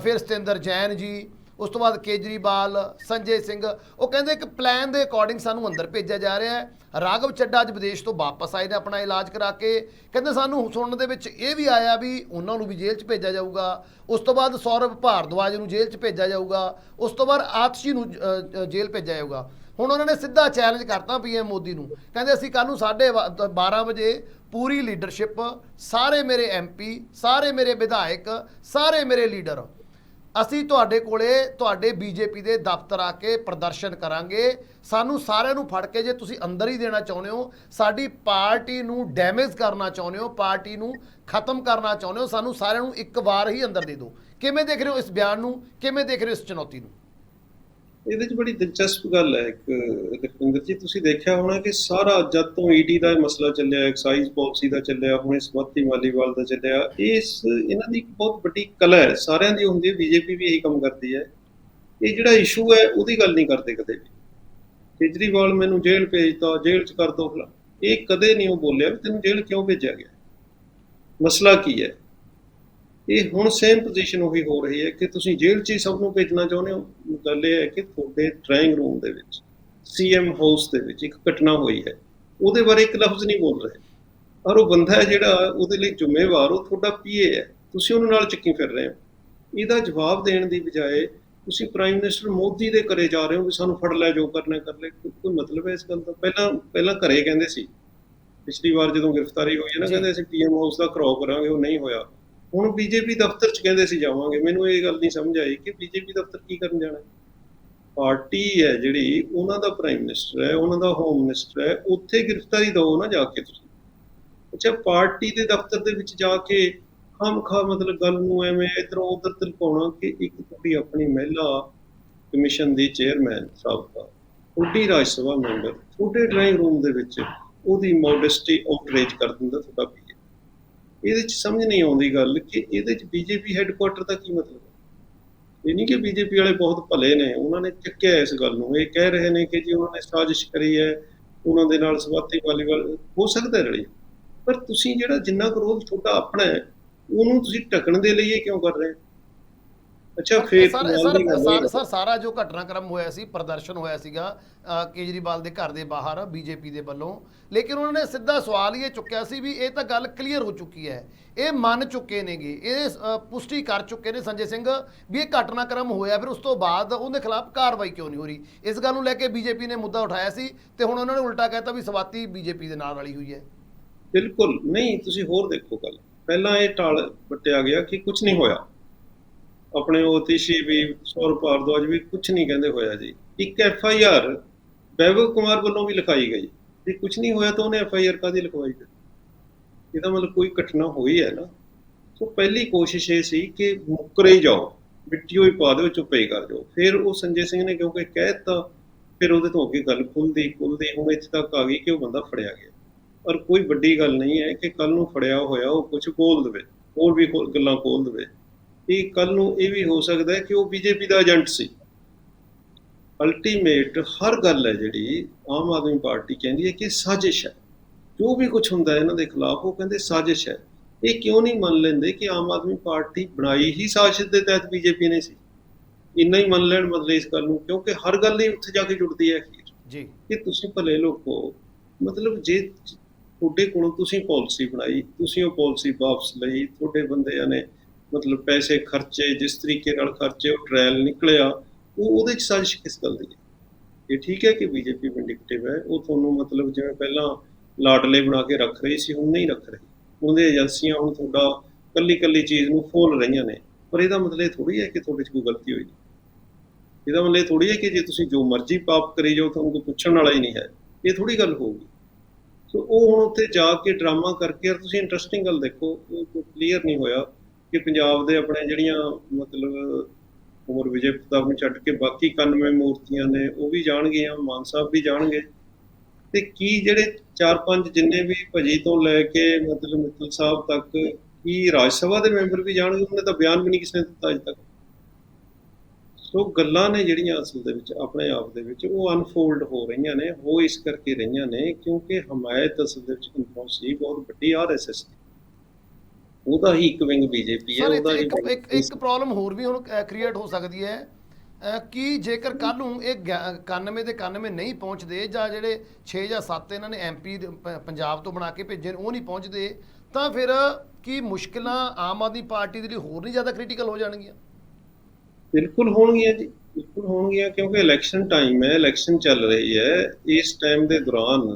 ਫਿਰ ਸਤਿੰਦਰ ਜੈਨ ਜੀ ਉਸ ਤੋਂ ਬਾਅਦ ਕੇਜਰੀਵਾਲ, ਸੰਜੇ ਸਿੰਘ, ਉਹ ਕਹਿੰਦੇ ਇੱਕ ਪਲਾਨ ਦੇ ਅਕੋਰਡਿੰਗ ਸਾਨੂੰ ਅੰਦਰ ਭੇਜਿਆ ਜਾ ਰਿਹਾ ਹੈ। ਰਾਘਵ ਚੱਡਾ ਅੱਜ ਵਿਦੇਸ਼ ਤੋਂ ਵਾਪਸ ਆਏ ਨੇ ਆਪਣਾ ਇਲਾਜ ਕਰਾ ਕੇ। ਕਹਿੰਦੇ ਸਾਨੂੰ ਸੁਣਨ ਦੇ ਵਿੱਚ ਇਹ ਵੀ ਆਇਆ ਵੀ ਉਹਨਾਂ ਨੂੰ ਵੀ ਜੇਲ੍ਹ 'ਚ ਭੇਜਿਆ ਜਾਊਗਾ। ਉਸ ਤੋਂ ਬਾਅਦ ਸੌਰਵ ਭਾਰਦਵਾਜ ਨੂੰ ਜੇਲ੍ਹ 'ਚ ਭੇਜਿਆ ਜਾਊਗਾ। ਉਸ ਤੋਂ ਬਾਅਦ ਆਤਸ਼ੀ ਨੂੰ ਜੇਲ੍ਹ ਭੇਜਿਆ ਜਾਊਗਾ। ਹੁਣ ਉਹਨਾਂ ਨੇ ਸਿੱਧਾ ਚੈਲੰਜ ਕਰਤਾ ਪੀਐਮ ਮੋਦੀ ਨੂੰ। ਕਹਿੰਦੇ ਅਸੀਂ ਕੱਲ ਨੂੰ 12:30 ਵਜੇ ਪੂਰੀ ਲੀਡਰਸ਼ਿਪ ਸਾਰੇ ਮੇਰੇ ਐਮਪੀ ਸਾਰੇ ਮੇਰੇ ਵਿਧਾਇਕ, ਸਾਰੇ ਮੇਰੇ ਲੀਡਰ ਅਸੀਂ ਤੁਹਾਡੇ ਕੋਲੇ ਤੁਹਾਡੇ ਬੀਜੇਪੀ ਦੇ ਦਫ਼ਤਰ ਆ ਕੇ ਪ੍ਰਦਰਸ਼ਨ ਕਰਾਂਗੇ। ਸਾਨੂੰ ਸਾਰਿਆਂ ਨੂੰ ਫੜ ਕੇ ਜੇ ਤੁਸੀਂ ਅੰਦਰ ਹੀ ਦੇਣਾ ਚਾਹੁੰਦੇ ਹੋ, ਸਾਡੀ ਪਾਰਟੀ ਨੂੰ ਡੈਮੇਜ ਕਰਨਾ ਚਾਹੁੰਦੇ ਹੋ, ਪਾਰਟੀ ਨੂੰ ਖਤਮ ਕਰਨਾ ਚਾਹੁੰਦੇ ਹੋ, ਸਾਨੂੰ ਸਾਰਿਆਂ ਨੂੰ ਇੱਕ ਵਾਰ ਹੀ ਅੰਦਰ ਦੇ ਦਿਓ। ਕਿਵੇਂ ਦੇਖ ਰਹੇ ਹੋ ਇਸ ਬਿਆਨ ਨੂੰ? ਕਿਵੇਂ ਦੇਖ ਰਹੇ ਹੋ ਇਸ ਚੁਣੌਤੀ ਨੂੰ? ਇਹਦੇ 'ਚ ਬੜੀ ਦਿਲਚਸਪ ਗੱਲ ਹੈ ਇੱਕ ਲਖਵਿੰਦਰ ਜੀ, ਤੁਸੀਂ ਦੇਖਿਆ ਹੋਣਾ ਕਿ ਸਾਰਾ ਜਦ ਤੋਂ ਈਡੀ ਦਾ ਮਸਲਾ ਚੱਲਿਆ ਐਕਸਾਈਜ਼ ਪਾਲਿਸੀ ਦਾ ਚੱਲਿਆ, ਹੁਣੇ ਸਮੱਤੀ ਮਾਲੀਵਾਲ ਦਾ ਚੱਲਿਆ, ਇਸ, ਇਹਨਾਂ ਦੀ ਇੱਕ ਬਹੁਤ ਵੱਡੀ ਕਲਾ ਹੈ। ਸਾਰਿਆਂ ਦੀ ਹੁੰਦੀ ਹੈ ਬੀਜੇਪੀ ਵੀ ਇਹੀ ਕੰਮ ਕਰਦੀ ਹੈ। ਇਹ ਜਿਹੜਾ ਇਸ਼ੂ ਹੈ, ਉਹਦੀ ਗੱਲ ਨਹੀਂ ਕਰਦੇ ਕਦੇ ਵੀ। ਕੇਜਰੀਵਾਲ ਮੈਨੂੰ ਜੇਲ੍ਹ ਭੇਜਤਾ, ਜੇਲ੍ਹ 'ਚ ਕਰ ਦੋ, ਫਲਾ। ਇਹ ਕਦੇ ਨਹੀਂ ਉਹ ਬੋਲਿਆ ਵੀ ਤੈਨੂੰ ਜੇਲ੍ਹ ਕਿਉਂ ਭੇਜਿਆ ਗਿਆ? ਮਸਲਾ ਕੀ ਹੈ? ਇਹ ਹੁਣ ਸੇਮ ਪੋਜੀਸ਼ਨ ਉਹੀ ਹੋ ਰਹੀ ਹੈ ਕਿ ਤੁਸੀਂ ਜੇਲ੍ਹ 'ਚ ਹੀ ਸਭ ਨੂੰ ਭੇਜਣਾ ਚਾਹੁੰਦੇ ਹੋ। ਗੱਲ ਇਹ ਹੈ ਕਿ ਤੁਹਾਡੇ ਡਰਾਇੰਗ ਰੂਮ ਦੇ ਵਿੱਚ ਸੀਐਮ ਹਾਊਸ ਦੇ ਵਿੱਚ ਇੱਕ ਘਟਨਾ ਹੋਈ ਹੈ। ਉਹਦੇ ਬਾਰੇ ਇੱਕ ਲਫ਼ਜ਼ ਨਹੀਂ ਬੋਲ ਰਹੇ। ਔਰ ਉਹ ਬੰਦਾ ਹੈ ਜਿਹੜਾ ਉਹਦੇ ਲਈ ਜ਼ਿੰਮੇਵਾਰ ਉਹ ਤੁਹਾਡਾ ਪੀਏ ਹੈ। ਤੁਸੀਂ ਉਹਨਾਂ ਨਾਲ ਚੱਕੀ ਫਿਰ ਰਹੇ ਹੋ। ਇਹਦਾ ਜਵਾਬ ਦੇਣ ਦੀ ਬਜਾਏ ਤੁਸੀਂ ਪ੍ਰਾਈਮ ਮਿਨਿਸਟਰ ਮੋਦੀ ਦੇ ਘਰੇ ਜਾ ਰਹੇ ਹੋ ਵੀ ਸਾਨੂੰ ਫੜ ਲੈ ਜੋ ਕਰਨਾ ਕਰ ਲੈ। ਕੋਈ ਮਤਲਬ ਹੈ ਇਸ ਗੱਲ ਦਾ? ਪਹਿਲਾਂ ਪਹਿਲਾਂ ਘਰੇ ਕਹਿੰਦੇ ਸੀ। ਪਿਛਲੀ ਵਾਰ ਜਦੋਂ ਗ੍ਰਿਫਤਾਰੀ ਹੋਈ ਹੈ ਨਾ। ਕਹਿੰਦੇ ਅਸੀਂ ਪੀਐਮ ਹਾਊਸ ਦਾ ਘਰਾਓ ਕਰਾਂਗੇ ਉਹ ਨਹੀਂ ਹੋਇਆ। ਹੁਣ ਬੀਜੇਪੀ ਦਫ਼ਤਰ 'ਚ ਕਹਿੰਦੇ ਸੀ ਜਾਵਾਂਗੇ। ਮੈਨੂੰ ਇਹ ਗੱਲ ਨਹੀਂ ਸਮਝ ਆਈ ਕਿ ਬੀਜੇਪੀ ਦਫ਼ਤਰ ਕੀ ਕਰਨ ਜਾਣਾ ਪਾਰਟੀ ਹੈ ਜਿਹੜੀ, ਉਹਨਾਂ ਦਾ ਪ੍ਰਾਈਮ ਮਿਨਿਸਟਰ ਹੈ, ਉਹਨਾਂ ਦਾ ਹੋਮ ਮਿਨਿਸਟਰ ਹੈ, ਉੱਥੇ ਗ੍ਰਿਫਤਾਰੀ ਦਿਓ ਨਾ ਜਾ ਕੇ ਤੁਸੀਂ। ਅੱਛਾ, ਪਾਰਟੀ ਦੇ ਦਫ਼ਤਰ ਦੇ ਵਿੱਚ ਜਾ ਕੇ ਖਾਮਖਾ ਮਤਲਬ ਗੱਲ ਨੂੰ ਐਵੇਂ ਇਧਰੋਂ ਉਧਰ ਤਿਲਕਾਉਣਾ ਕਿ ਇੱਕ ਤੁਹਾਡੀ ਆਪਣੀ ਮਹਿਲਾ ਕਮਿਸ਼ਨ ਦੀ ਚੇਅਰਮੈਨ ਸਾਬਕਾ ਤੁਹਾਡੀ ਰਾਜ ਸਭਾ ਮੈਂਬਰ ਤੁਹਾਡੇ ਡਰਾਇੰਗ ਰੂਮ ਦੇ ਵਿੱਚ ਉਹਦੀ ਮੋਡੈਸਟੀ ਆਊਟਰੇਜ ਕਰ ਦਿੰਦਾ ਤੁਹਾਡਾ ਇਹਦੇ ਚ ਸਮਝ ਨਹੀਂ ਆਉਂਦੀ ਗੱਲ ਕਿ ਇਹਦੇ ਚ ਬੀਜੇਪੀ ਹੈੱਡਕੁਆਟਰ ਦਾ ਕੀ ਮਤਲਬ ਹੈ? ਇਹ ਨਹੀਂ ਕਿ ਬੀਜੇਪੀ ਵਾਲੇ ਬਹੁਤ ਭਲੇ ਨੇ, ਉਹਨਾਂ ਨੇ ਚੱਕਿਆ ਇਸ ਗੱਲ ਨੂੰ। ਇਹ ਕਹਿ ਰਹੇ ਨੇ ਕਿ ਜੀ ਉਹਨਾਂ ਨੇ ਸਾਜ਼ਿਸ਼ ਕਰੀ ਹੈ, ਉਹਨਾਂ ਦੇ ਨਾਲ ਸਵਾਤੀ ਵਾਲੀਵਾਲ ਹੋ ਸਕਦਾ ਹੈ ਰਲੀ। ਪਰ ਤੁਸੀਂ ਜਿਹੜਾ ਜਿੰਨਾ ਕਰੋਧ ਤੁਹਾਡਾ ਆਪਣਾ ਹੈ, ਉਹਨੂੰ ਤੁਸੀਂ ਢੱਕਣ ਦੇ ਲਈ ਇਹ ਕਿਉਂ ਕਰ ਰਹੇ ਹੋ? ਅੱਛਾ ਫੇਰ ਸਰ ਸਰ ਸਰ ਜੋ ਘਟਨਾਕ੍ਰਮ ਹੋਇਆ ਸੀ ਪ੍ਰਦਰਸ਼ਨ ਹੋਇਆ ਸੀਗਾ ਕੇਜਰੀਵਾਲ ਦੇ ਘਰ ਦੇ ਬਾਹਰ ਬੀਜੇਪੀ ਦੇ ਵੱਲੋਂ। ਲੇਕਿਨ ਉਹਨਾਂ ਨੇ ਸਿੱਧਾ ਸਵਾਲ ਹੀ ਇਹ ਚੁੱਕਿਆ ਸੀ ਵੀ ਇਹ ਤਾਂ ਗੱਲ ਕਲੀਅਰ ਹੋ ਚੁੱਕੀ ਹੈ। ਇਹ ਮੰਨ ਚੁੱਕੇ ਨੇਗੇ। ਇਹ ਪੁਸ਼ਟੀ ਕਰ ਚੁੱਕੇ ਨੇ ਸੰਜੇ ਸਿੰਘ ਵੀ ਇਹ ਘਟਨਾਕ੍ਰਮ ਹੋਇਆ ਫਿਰ ਉਸ ਤੋਂ ਬਾਅਦ ਉਹਦੇ ਖਿਲਾਫ ਕਾਰਵਾਈ ਕਿਉਂ ਨਹੀਂ ਹੋ ਰਹੀ? ਇਸ ਗੱਲ ਨੂੰ ਲੈ ਕੇ ਬੀਜੇਪੀ ਨੇ ਮੁੱਦਾ ਉਠਾਇਆ ਸੀ ਤੇ ਹੁਣ ਉਹਨਾਂ ਨੇ ਉਲਟਾ ਕਹਿਤਾ ਵੀ ਸਵਾਤੀ ਬੀਜੇਪੀ ਦੇ ਨਾਲ ਰਲੀ ਹੋਈ ਹੈ। ਬਿਲਕੁਲ। ਨਹੀਂ ਤੁਸੀਂ ਹੋਰ ਦੇਖੋ ਗੱਲ। ਪਹਿਲਾਂ ਇਹ ਟਾਲ ਵੱਟਿਆ ਗਿਆ ਕਿ ਕੁਝ ਨਹੀਂ ਹੋਇਆ। ਆਪਣੇ ਉਹ ਤੀਸ਼ੀ ਵੀ ਸੌਰ ਭਾਰਦਵਾਜ ਵੀ ਕੁਝ ਨਹੀਂ ਕਹਿੰਦੇ ਹੋਇਆ ਜੀ। ਇੱਕ F I R Vaibhav Kumar ਵੱਲੋਂ ਵੀ ਲਿਖਾਈ ਗਈ। ਜੇ ਕੁਝ ਨਹੀਂ ਹੋਇਆ ਤਾਂ ਉਹਨੇ ਐਫ ਆਈ ਆਰ ਕਾਦੀ ਲਿਖਵਾਈ ਫਿਰ? ਇਹਦਾ ਮਤਲਬ ਕੋਈ ਘਟਨਾ ਹੋਈ ਹੈ ਨਾ। ਸੋ ਪਹਿਲੀ ਕੋਸ਼ਿਸ਼ ਇਹ ਸੀ ਕਿ ਮੁੱਕਰੇ ਜਾਓ, ਮਿੱਟੀ ਹੋਈ ਪਾ ਦਿਓ, ਚੁੱਪੇ ਹੀ ਕਰ ਦਿਓ ਫਿਰ ਉਹ ਸੰਜੇ ਸਿੰਘ ਨੇ ਕਿਉਂਕਿ ਕਹਿ ਦਿੱਤਾ, ਫਿਰ ਉਹਦੇ ਤੋਂ ਅੱਗੇ ਗੱਲ ਖੁੱਲਦੀ ਖੁੱਲਦੀ। ਹੁਣ ਇੱਥੇ ਤੱਕ ਆ ਗਈ ਕਿ ਉਹ ਬੰਦਾ ਫੜਿਆ ਗਿਆ। ਪਰ ਕੋਈ ਵੱਡੀ ਗੱਲ ਨਹੀਂ ਹੈ ਕਿ ਕੱਲ ਨੂੰ ਫੜਿਆ ਹੋਇਆ ਉਹ ਕੁਝ ਬੋਲ ਦੇਵੇ, ਹੋਰ ਵੀ ਗੱਲਾਂ ਖੋਲ ਦੇਵੇ। ਇਹ ਕੱਲ ਨੂੰ ਇਹ ਵੀ ਹੋ ਸਕਦਾ ਹੈ ਕਿ ਉਹ ਬੀਜੇਪੀ ਦਾ ਏਜੰਟ ਸੀ। ਅਲਟੀਮੇਟ ਹਰ ਗੱਲ ਹੈ ਜਿਹੜੀ ਆਮ ਆਦਮੀ ਪਾਰਟੀ ਕਹਿੰਦੀ ਹੈ ਕਿ ਸਾਜ਼ਿਸ਼ ਹੈ। ਜੋ ਵੀ ਕੁਝ ਹੁੰਦਾ ਹੈ ਇਹਨਾਂ ਦੇ ਖਿਲਾਫ ਉਹ ਕਹਿੰਦੇ ਸਾਜ਼ਿਸ਼ ਹੈ। ਇਹ ਕਿਉਂ ਨਹੀਂ ਮੰਨ ਲੈਂਦੇ ਕਿ ਆਮ ਆਦਮੀ ਪਾਰਟੀ ਬਣਾਈ ਹੀ ਸਾਜ਼ਿਸ਼ ਦੇ ਤਹਿਤ ਬੀਜੇਪੀ ਨੇ ਸੀ? ਇੰਨਾ ਹੀ ਮੰਨ ਲੈਣ ਮਤਲਬ ਇਸ ਗੱਲ ਨੂੰ ਕਿਉਂਕਿ ਹਰ ਗੱਲ ਹੀ ਉੱਥੇ ਜਾ ਕੇ ਜੁੜਦੀ ਹੈ ਅਖੀਰ। ਜੀ। ਕਿ ਤੁਸੀਂ ਭਲੇ ਲੋਕੋ ਮਤਲਬ ਜੇ ਤੁਹਾਡੇ ਕੋਲੋਂ ਤੁਸੀਂ ਪਾਲਿਸੀ ਬਣਾਈ ਤੁਸੀਂ ਉਹ ਪਾਲਿਸੀ ਵਾਪਸ ਲਈ ਤੁਹਾਡੇ ਬੰਦਿਆਂ ਨੇ ਮਤਲਬ ਪੈਸੇ, ਖਰਚੇ, ਜਿਸ ਤਰੀਕੇ ਨਾਲ ਖਰਚੇ ਉਹ ਟ੍ਰਾਇਲ ਨਿਕਲਿਆ, ਉਹ ਉਹਦੇ ਚ ਸਾਜ਼ਿਸ਼ ਕਿਸ ਗੱਲ ਦੀ ਹੈ? ਇਹ ਠੀਕ ਹੈ ਕਿ ਬੀਜੇਪੀ ਵਿੰਡਿਕਟਿਵ ਹੈ, ਉਹ ਤੁਹਾਨੂੰ ਮਤਲਬ ਜਿਵੇਂ ਪਹਿਲਾਂ ਲਾਡਲੇ ਬਣਾ ਕੇ ਰੱਖ ਰਹੀ ਸੀ, ਹੁਣ ਨਹੀਂ ਰੱਖ ਰਹੀ। ਉਹਦੇ ਏਜੰਸੀਆਂ ਹੁਣ ਤੁਹਾਡਾ ਕੱਲੀ ਕੱਲੀ ਚੀਜ਼ ਨੂੰ ਫੋਲ ਰਹੀਆਂ ਨੇ, ਪਰ ਇਹਦਾ ਮਤਲਬ ਇਹ ਥੋੜੀ ਹੈ ਕਿ ਤੁਹਾਡੇ 'ਚ ਕੋਈ ਗਲਤੀ ਹੋਈ ਇਹਦਾ ਮਤਲਬ ਇਹ ਥੋੜੀ ਹੈ ਕਿ ਜੇ ਤੁਸੀਂ ਜੋ ਮਰਜ਼ੀ ਪਾਪ ਕਰੀ ਜਾਓ ਤੁਹਾਨੂੰ ਕੋਈ ਪੁੱਛਣ ਵਾਲਾ ਹੀ ਨਹੀਂ ਹੈ। ਇਹ ਥੋੜੀ ਗੱਲ ਹੋਊਗੀ। ਸੋ ਉਹ ਹੁਣ ਉੱਥੇ ਜਾ ਕੇ ਡਰਾਮਾ ਕਰਕੇ, ਔਰ ਤੁਸੀਂ ਇੰਟਰਸਟਿੰਗ ਗੱਲ ਦੇਖੋ, ਉਹ ਕਲੀਅਰ ਨਹੀਂ ਹੋਇਆ। ਕਿ ਪੰਜਾਬ ਦੇ ਆਪਣੇ ਜਿਹੜੀਆਂ ਮਤਲਬ ਹੋਰ ਵਿਜੇ ਪ੍ਰਤਾਪ ਨੂੰ ਛੱਡ ਕੇ ਬਾਕੀ 91 ਮੂਰਤੀਆਂ ਨੇ, ਉਹ ਵੀ ਜਾਣਗੀਆਂ, ਮਾਨ ਸਾਹਿਬ ਵੀ ਜਾਣਗੇ। ਤੇ ਕੀ ਜਿਹੜੇ ਚਾਰ ਪੰਜ ਜਿੰਨੇ ਵੀ ਭਜੀ ਤੋਂ ਲੈ ਕੇ ਮਤਲਬ ਮਿੱਤਲ ਸਾਹਿਬ ਤੱਕ, ਕੀ ਰਾਜ ਸਭਾ ਦੇ ਮੈਂਬਰ ਵੀ ਜਾਣਗੇ? ਉਹਨੇ ਤਾਂ ਬਿਆਨ ਵੀ ਨਹੀਂ ਕਿਸੇ ਨੇ ਦਿੱਤਾ ਅਜੇ ਤੱਕ। ਸੋ ਗੱਲਾਂ ਨੇ ਜਿਹੜੀਆਂ ਅਸਲ ਦੇ ਵਿੱਚ, ਆਪਣੇ ਆਪ ਦੇ ਵਿੱਚ, ਉਹ ਅਨਫੋਲਡ ਹੋ ਰਹੀਆਂ ਨੇ ਹੋ ਇਸ ਕਰਕੇ ਰਹੀਆਂ ਨੇ ਕਿਉਂਕਿ ਹਮਾਇਤ ਅਸਲ ਦੇ ਵਿੱਚ ਇਨਫੋ ਬਹੁਤ ਵੱਡੀ ਆਰਐਸਐਸ ਦੀ ਉਹਦਾ ਹੀ ਇੱਕ ਵਿੰਗ ਬੀਜੇਪੀ ਹੈ ਉਹਦਾ ਹੀ ਇੱਕ ਇੱਕ ਇੱਕ ਪ੍ਰੋਬਲਮ ਹੋਰ ਵੀ ਹੁਣ ਕ੍ਰੀਏਟ ਹੋ ਸਕਦੀ ਹੈ। ਕਿ ਜੇਕਰ ਕੱਲ ਨੂੰ ਇਹ ਗਿਆ- 91 ਦੇ 91 ਨਹੀਂ ਪਹੁੰਚਦੇ ਜਾਂ ਜਿਹੜੇ 6 ਜਾਂ 7 ਇਹਨਾਂ ਨੇ ਐਮਪੀ ਪੰਜਾਬ ਤੋਂ ਬਣਾ ਕੇ ਭੇਜੇ ਉਹ ਨਹੀਂ ਪਹੁੰਚਦੇ ਤਾਂ ਫਿਰ ਕੀ ਮੁਸ਼ਕਲਾਂ ਆਮ ਆਦਮੀ ਪਾਰਟੀ ਦੇ ਲਈ ਹੋਰ ਨਹੀਂ ਜ਼ਿਆਦਾ ਕ੍ਰਿਟੀਕਲ ਹੋ ਜਾਣਗੀਆਂ? ਬਿਲਕੁਲ ਹੋਣਗੀਆਂ ਜੀ ਬਿਲਕੁਲ ਹੋਣਗੀਆਂ ਕਿਉਂਕਿ ਇਲੈਕਸ਼ਨ ਟਾਈਮ ਹੈ ਇਲੈਕਸ਼ਨ ਚੱਲ ਰਹੀ ਹੈ। ਇਸ ਟਾਈਮ ਦੇ ਦੌਰਾਨ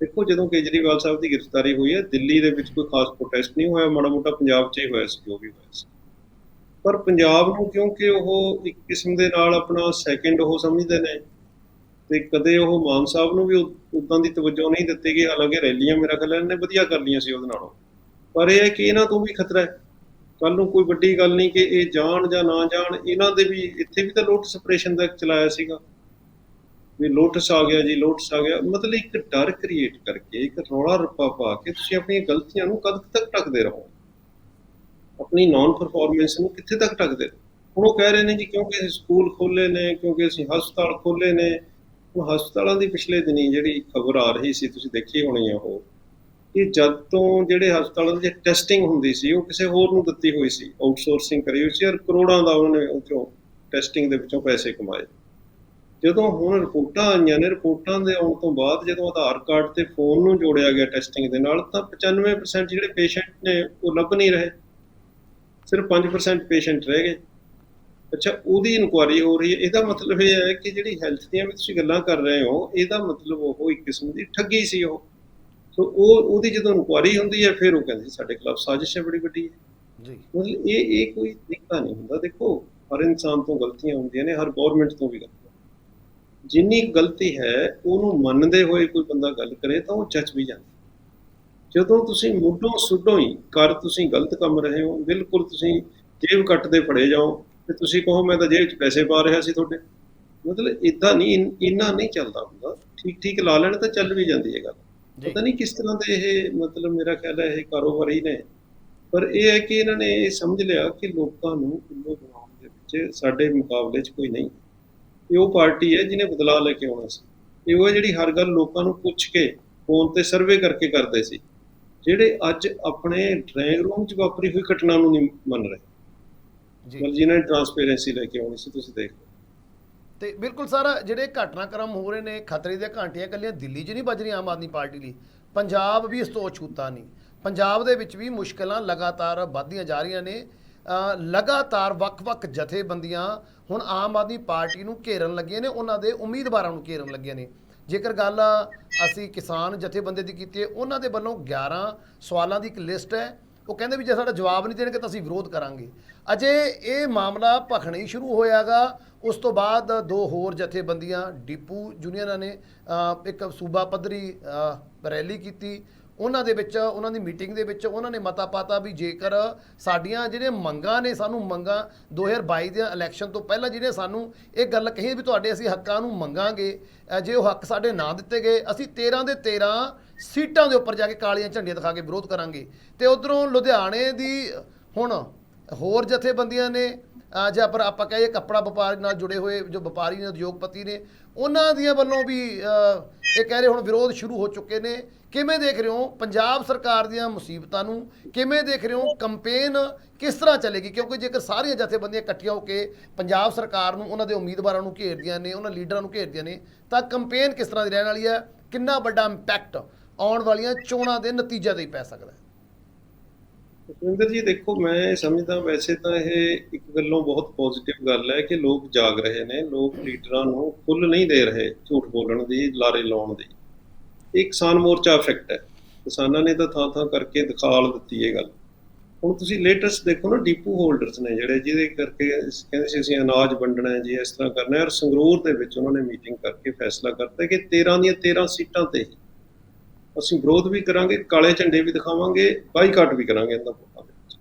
ਦੇਖੋ, ਜਦੋਂ ਕੇਜਰੀਵਾਲ ਸਾਹਿਬ ਦੀ ਗ੍ਰਿਫਤਾਰੀ ਹੋਈ ਹੈ, ਦਿੱਲੀ ਦੇ ਵਿੱਚ ਕੋਈ ਖਾਸ ਪ੍ਰੋਟੈਸਟ ਨਹੀਂ ਹੋਇਆ, ਮਾੜਾ ਮੋਟਾ ਪੰਜਾਬ 'ਚ ਹੀ ਹੋਇਆ ਸੀ, ਜੋ ਵੀ ਹੋਇਆ ਸੀ। ਪਰ ਪੰਜਾਬ ਨੂੰ ਕਿਉਂਕਿ ਉਹ ਇੱਕ ਕਿਸਮ ਦੇ ਨਾਲ ਆਪਣਾ ਸੈਕਿੰਡ ਉਹ ਸਮਝਦੇ ਨੇ ਤੇ ਕਦੇ ਉਹ ਮਾਨ ਸਾਹਿਬ ਨੂੰ ਵੀ ਉਦਾਂ ਦੀ ਤਵੱਜੋ ਨਹੀਂ ਦਿੱਤੀ ਗਈ, ਹਾਲਾਂਕਿ ਰੈਲੀਆਂ ਮੇਰਾ ਖਿਆਲ ਇਹਨੇ ਵਧੀਆ ਕਰ ਲਈਆਂ ਸੀ ਉਹਦੇ ਨਾਲੋਂ। ਪਰ ਇਹ ਹੈ ਕਿ ਇਹਨਾਂ ਤੋਂ ਵੀ ਖਤਰਾ ਹੈ। ਕੱਲ ਨੂੰ ਕੋਈ ਵੱਡੀ ਗੱਲ ਨਹੀਂ ਕਿ ਇਹ ਜਾਣ ਜਾਂ ਨਾ ਜਾਣ, ਇਹਨਾਂ ਦੇ ਵੀ ਇੱਥੇ ਵੀ ਤਾਂ ਲੋਟ ਸਪਰੇਸ਼ਨ ਦਾ ਚਲਾਇਆ ਸੀਗਾ। ਵੀ ਲੋਟਸ ਆ ਗਿਆ ਜੀ ਲੋਟਸ ਆ ਗਿਆ। ਮਤਲਬ ਇੱਕ ਡਰ ਕ੍ਰੀਏਟ ਕਰਕੇ, ਇੱਕ ਰੌਲਾ ਰੱਪਾ ਪਾ ਕੇ ਤੁਸੀਂ ਆਪਣੀਆਂ ਗਲਤੀਆਂ ਨੂੰ ਕਦ ਤੱਕ ਢੱਕਦੇ ਰਹੋ? ਆਪਣੀ ਨਾਨ ਪਰਫਾਰਮੈਂਸ ਨੂੰ ਕਿੱਥੇ ਤੱਕ ਢੱਕਦੇ ਹੁਣ ਉਹ ਕਹਿ ਰਹੇ ਨੇ ਜੀ, ਕਿਉਂਕਿ ਅਸੀਂ ਸਕੂਲ ਖੋਲੇ ਨੇ, ਕਿਉਂਕਿ ਅਸੀਂ ਹਸਪਤਾਲ ਖੋਲੇ ਨੇ। ਹੁਣ ਹਸਪਤਾਲਾਂ ਦੀ ਪਿਛਲੇ ਦਿਨੀ ਜਿਹੜੀ ਖਬਰ ਆ ਰਹੀ ਸੀ, ਤੁਸੀਂ ਦੇਖੀ ਹੋਣੀ ਆ ਉਹ, ਕਿ ਜਦ ਤੋਂ ਜਿਹੜੇ ਹਸਪਤਾਲਾਂ ਦੀ ਟੈਸਟਿੰਗ ਹੁੰਦੀ ਸੀ, ਉਹ ਕਿਸੇ ਹੋਰ ਨੂੰ ਦਿੱਤੀ ਹੋਈ ਸੀ। ਆਊਟਸੋਰਸਿੰਗ ਕਰੀ ਹੋਈ ਸੀ ਔਰ ਕਰੋੜਾਂ ਦਾ ਉਹਨੇ ਨੇ ਉੱਚੋਂ ਟੈਸਟਿੰਗ ਦੇ ਵਿੱਚੋਂ ਪੈਸੇ ਕਮਾਏ। ਜਦੋਂ ਹੁਣ ਰਿਪੋਰਟਾਂ ਆਈਆਂ ਨੇ ਰਿਪੋਰਟਾਂ ਦੇ ਆਉਣ ਤੋਂ ਬਾਅਦ ਜਦੋਂ ਆਧਾਰ ਕਾਰਡ ਤੇ ਫੋਨ ਨੂੰ ਜੋੜਿਆ ਗਿਆ ਟੈਸਟਿੰਗ ਦੇ ਨਾਲ ਤਾਂ 95% ਜਿਹੜੇ ਪੇਸ਼ੈਂਟ ਨੇ ਉਹ ਲੱਭ ਨਹੀਂ ਰਹੇ। ਸਿਰਫ 5% ਪੇਸ਼ੈਂਟ ਰਹਿ ਗਏ। ਅੱਛਾ ਉਹਦੀ ਇਨਕੁਆਰੀ ਹੋ ਰਹੀ ਹੈ। ਇਹਦਾ ਮਤਲਬ ਇਹ ਹੈ ਕਿ ਜਿਹੜੀ ਹੈਲਥ ਦੀਆਂ ਵੀ ਤੁਸੀਂ ਗੱਲਾਂ ਕਰ ਰਹੇ ਹੋ ਇਹਦਾ ਮਤਲਬ ਉਹ ਇੱਕ ਕਿਸਮ ਦੀ ਠੱਗੀ ਸੀ ਉਹ। ਸੋ ਉਹ ਉਹਦੀ ਜਦੋਂ ਇਨਕੁਆਰੀ ਹੁੰਦੀ ਹੈ ਫਿਰ ਉਹ ਕਹਿੰਦੇ ਸਾਡੇ ਖਿਲਾਫ ਸਾਜ਼ਿਸ਼ ਹੈ ਬੜੀ ਵੱਡੀ ਹੈ। ਜੀ। ਮਤਲਬ ਇਹ ਇਹ ਕੋਈ ਤਰੀਕਾ ਨਹੀਂ ਹੁੰਦਾ। ਦੇਖੋ ਹਰ ਇਨਸਾਨ ਤੋਂ ਗਲਤੀਆਂ ਹੁੰਦੀਆਂ ਨੇ ਹਰ ਗਵਰਨਮੈਂਟ ਤੋਂ ਵੀ ਗਲਤੀਆਂ ਜਿੰਨੀ ਗਲਤੀ ਹੈ ਉਹਨੂੰ ਮੰਨਦੇ ਹੋਏ ਕੋਈ ਬੰਦਾ ਗੱਲ ਕਰੇ ਤਾਂ ਉਹ ਜੱਜ ਵੀ ਜਾਂਦਾ। ਜਦੋਂ ਤੁਸੀਂ ਮੁੱਢੋਂ ਸੁੱਢੋਂ ਹੀ ਕਰ ਤੁਸੀਂ ਗਲਤ ਕੰਮ ਰਹੇ ਹੋ ਬਿਲਕੁਲ ਤੁਸੀਂ ਜੇਬ ਕੱਟਦੇ ਫੜੇ ਜਾਓ ਤੇ ਤੁਸੀਂ ਕਹੋ ਮੈਂ ਤਾਂ ਜੇਬ 'ਚ ਪੈਸੇ ਪਾ ਰਿਹਾ ਸੀ ਤੁਹਾਡੇ। ਮਤਲਬ ਇਦਾਂ ਨਹੀਂ ਇੰਨਾ ਨਹੀਂ ਚੱਲਦਾ ਹੁੰਦਾ। ਠੀਕ ਠੀਕ ਲਾ ਲੈਣ ਤਾਂ ਚੱਲ ਵੀ ਜਾਂਦੀ ਹੈ ਗੱਲ। ਪਤਾ ਨਹੀਂ ਕਿਸ ਤਰ੍ਹਾਂ ਦੇ ਇਹ ਮਤਲਬ ਮੇਰਾ ਖਿਆਲ ਹੈ ਇਹ ਕਾਰੋਬਾਰੀ ਨੇ। ਪਰ ਇਹ ਹੈ ਕਿ ਇਹਨਾਂ ਨੇ ਇਹ ਸਮਝ ਲਿਆ ਕਿ ਲੋਕਾਂ ਨੂੰ ਉੱਲੂ ਬਣਾਉਣ ਦੇ ਵਿੱਚ ਸਾਡੇ ਮੁਕਾਬਲੇ 'ਚ ਕੋਈ ਨਹੀਂ। ਇਹ ਉਹ ਪਾਰਟੀ ਹੈ ਜਿਹਨੇ ਬਦਲਾਅ ਲੈ ਕੇ ਆਉਣਾ ਸੀ। ਇਹ ਉਹ ਜਿਹੜੀ ਹਰ ਗੱਲ ਲੋਕਾਂ ਨੂੰ ਪੁੱਛ ਕੇ ਫੋਨ ਤੇ ਸਰਵੇ ਕਰਕੇ ਕਰਦੇ ਸੀ। ਜਿਹੜੇ ਅੱਜ ਆਪਣੇ ਡਰਾਇੰਗ ਰੂਮ 'ਚ ਵਾਪਰੀ ਹੋਈ ਘਟਨਾ ਨੂੰ ਨਹੀਂ ਮੰਨ ਰਹੇ। ਜੀ। ਮਤਲਬ ਜਿਨ੍ਹਾਂ ਨੇ ਟਰਾਂਸਪੇਰੈਂਸੀ ਲੈ ਕੇ ਆਉਣੀ ਸੀ ਤੁਸੀਂ ਦੇਖ ਤੇ ਬਿਲਕੁਲ ਸਰ ਜਿਹੜੇ ਘਟਨਾਕ੍ਰਮ ਹੋ ਰਹੇ ਨੇ ਖਤਰੇ ਦੀਆਂ ਘੰਟੀਆਂ ਕੱਲੀਆਂ ਦਿੱਲੀ 'ਚ ਨਹੀਂ ਵੱਜ ਰਹੀਆਂ ਆਮ ਆਦਮੀ ਪਾਰਟੀ ਲਈ। ਪੰਜਾਬ ਵੀ ਇਸ ਤੋਂ ਅਛੂਤਾ ਨਹੀਂ। ਪੰਜਾਬ ਦੇ ਵਿੱਚ ਵੀ ਮੁਸ਼ਕਲਾਂ ਲਗਾਤਾਰ ਵੱਧਦੀਆਂ ਜਾ ਰਹੀਆਂ ਨੇ। ਲਗਾਤਾਰ ਵੱਖ-ਵੱਖ ਜਥੇਬੰਦੀਆਂ ਹੁਣ ਆਮ ਆਦਮੀ ਪਾਰਟੀ ਨੂੰ ਘੇਰਨ ਲੱਗੀਆਂ ਨੇ, ਉਹਨਾਂ ਦੇ ਉਮੀਦਵਾਰਾਂ ਨੂੰ ਘੇਰਨ ਲੱਗੀਆਂ ਨੇ। ਜੇਕਰ ਗੱਲ ਅਸੀਂ ਕਿਸਾਨ ਜਥੇਬੰਦੀ ਦੀ ਕੀਤੀ ਹੈ, ਉਹਨਾਂ ਦੇ ਵੱਲੋਂ 11 ਸਵਾਲਾਂ ਦੀ ਇੱਕ ਲਿਸਟ ਹੈ। ਉਹ ਕਹਿੰਦੇ ਵੀ ਜੇ ਸਾਡਾ ਜਵਾਬ ਨਹੀਂ ਦੇਣਗੇ ਤਾਂ ਅਸੀਂ ਵਿਰੋਧ ਕਰਾਂਗੇ। ਅਜੇ ਇਹ ਮਾਮਲਾ ਭਖਣਾ ਹੀ ਸ਼ੁਰੂ ਹੋਇਆਗਾ। ਉਸ ਤੋਂ ਬਾਅਦ ਦੋ ਹੋਰ ਜਥੇਬੰਦੀਆਂ, ਡੀਪੂ ਯੂਨੀਅਨਾਂ ਨੇ ਇੱਕ ਸੂਬਾ ਪੱਧਰੀ ਰੈਲੀ ਕੀਤੀ। ਉਹਨਾਂ ਦੇ ਵਿੱਚ, ਉਹਨਾਂ ਦੀ ਮੀਟਿੰਗ ਦੇ ਵਿੱਚ ਉਹਨਾਂ ਨੇ ਮਤਾ ਪਾਤਾ ਵੀ ਜੇਕਰ ਸਾਡੀਆਂ ਜਿਹੜੀਆਂ ਮੰਗਾਂ ਨੇ, ਸਾਨੂੰ ਮੰਗਾਂ 2022 ਦੇ ਇਲੈਕਸ਼ਨ ਤੋਂ ਪਹਿਲਾਂ ਜਿਹੜੇ ਸਾਨੂੰ ਇਹ ਗੱਲ ਕਹੀ ਵੀ ਤੁਹਾਡੇ ਅਸੀਂ ਹੱਕਾਂ ਨੂੰ ਮੰਗਾਂਗੇ ਜੇ ਉਹ ਹੱਕ ਸਾਡੇ ਨਾ ਦਿੱਤੇ ਗਏ, ਅਸੀਂ 13 ਦੇ 13 ਸੀਟਾਂ ਦੇ ਉੱਪਰ ਜਾ ਕੇ ਕਾਲੀਆਂ ਝੰਡੀਆਂ ਦਿਖਾ ਕੇ ਵਿਰੋਧ ਕਰਾਂਗੇ। ਤੇ ਉਧਰੋਂ ਲੁਧਿਆਣੇ ਦੀ ਹੁਣ ਹੋਰ ਜਥੇਬੰਦੀਆਂ ਨੇ ਜਾਂ ਪਰ ਆਪਾਂ ਕਹੀਏ ਕੱਪੜਾ ਵਪਾਰ ਨਾਲ ਜੁੜੇ ਹੋਏ ਜੋ ਵਪਾਰੀ ਨੇ, ਉਦਯੋਗਪਤੀ ਨੇ, ਉਹਨਾਂ ਦੀਆਂ ਵੱਲੋਂ ਵੀ ਇਹ ਕਹਿ ਰਹੇ ਹੁਣ ਵਿਰੋਧ ਸ਼ੁਰੂ ਹੋ ਚੁੱਕੇ ਨੇ ਕਿਵੇਂ ਦੇਖ ਰਹੇ ਹੋ? ਪੰਜਾਬ ਸਰਕਾਰ ਦੀਆਂ ਮੁਸੀਬਤਾਂ ਨੂੰ ਕਿਵੇਂ ਦੇਖ ਰਹੇ ਹੋ? ਕੰਪੇਨ ਕਿਸ ਤਰ੍ਹਾਂ ਚੱਲੇਗੀ? ਕਿਉਂਕਿ ਜੇਕਰ ਸਾਰੀਆਂ ਜਥੇਬੰਦੀਆਂ ਇਕੱਠੀਆਂ ਹੋ ਕੇ ਪੰਜਾਬ ਸਰਕਾਰ ਨੂੰ, ਉਹਨਾਂ ਦੇ ਉਮੀਦਵਾਰਾਂ ਨੂੰ ਘੇਰਦੀਆਂ ਨੇ, ਉਹਨਾਂ ਲੀਡਰਾਂ ਨੂੰ ਘੇਰਦੀਆਂ ਨੇ, ਤਾਂ ਕੰਪੇਨ ਕਿਸ ਤਰ੍ਹਾਂ ਦੀ ਰਹਿਣ ਵਾਲੀ ਹੈ? ਕਿੰਨਾ ਵੱਡਾ ਇੰਪੈਕਟ ਆਉਣ ਵਾਲੀਆਂ ਚੋਣਾਂ ਦੇ ਨਤੀਜੇ ਤੇ ਪੈ ਸਕਦਾ ਹੈ? ਸੁਖਵਿੰਦਰ ਜੀ, ਦੇਖੋ, ਮੈਂ ਸਮਝਦਾ ਵੈਸੇ ਤਾਂ ਇਹ ਇੱਕ ਗੱਲੋਂ ਬਹੁਤ ਪੋਜ਼ਿਟਿਵ ਗੱਲ ਹੈ ਕਿ ਲੋਕ ਜਾਗ ਰਹੇ ਨੇ, ਲੋਕ ਲੀਡਰਾਂ ਨੂੰ ਖੁੱਲ ਨਹੀਂ ਦੇ ਰਹੇ ਝੂਠ ਬੋਲਣ ਦੀ, ਲਾਰੇ ਲਾਉਣ ਦੀ। ਇਹ ਕਿਸਾਨ ਮੋਰਚਾ ਇਫੈਕਟ ਹੈ। ਕਿਸਾਨਾਂ ਨੇ ਤਾਂ ਥਾਂ ਥਾਂ ਕਰਕੇ ਦਿਖਾਲ ਦਿੱਤੀ ਇਹ ਗੱਲ। ਹੁਣ ਤੁਸੀਂ ਲੇਟੈਸਟ ਦੇਖੋ ਨਾ ਡੀਪੂ ਹੋਲਡਰਸ ਨੇ ਜਿਹੜੇ, ਜਿਹਦੇ ਕਰਕੇ ਕਹਿੰਦੇ ਸੀ ਅਸੀਂ ਅਨਾਜ ਵੰਡਣਾ ਹੈ ਜੀ, ਇਸ ਤਰ੍ਹਾਂ ਕਰਨਾ ਹੈ ਔਰ ਸੰਗਰੂਰ ਦੇ ਵਿੱਚ ਉਹਨਾਂ ਨੇ ਮੀਟਿੰਗ ਕਰਕੇ ਫੈਸਲਾ ਕਰਤਾ ਕਿ 13 ਦੀਆਂ 13 ਸੀਟਾਂ ਤੇ ਹੀ ਅਸੀਂ ਵਿਰੋਧ ਵੀ ਕਰਾਂਗੇ, ਕਾਲੇ ਝੰਡੇ ਵੀ ਦਿਖਾਵਾਂਗੇ ਬਾਈਕਾਟ ਵੀ ਕਰਾਂਗੇ ਇਹਨਾਂ ਵੋਟਾਂ ਦੇ ਵਿੱਚ।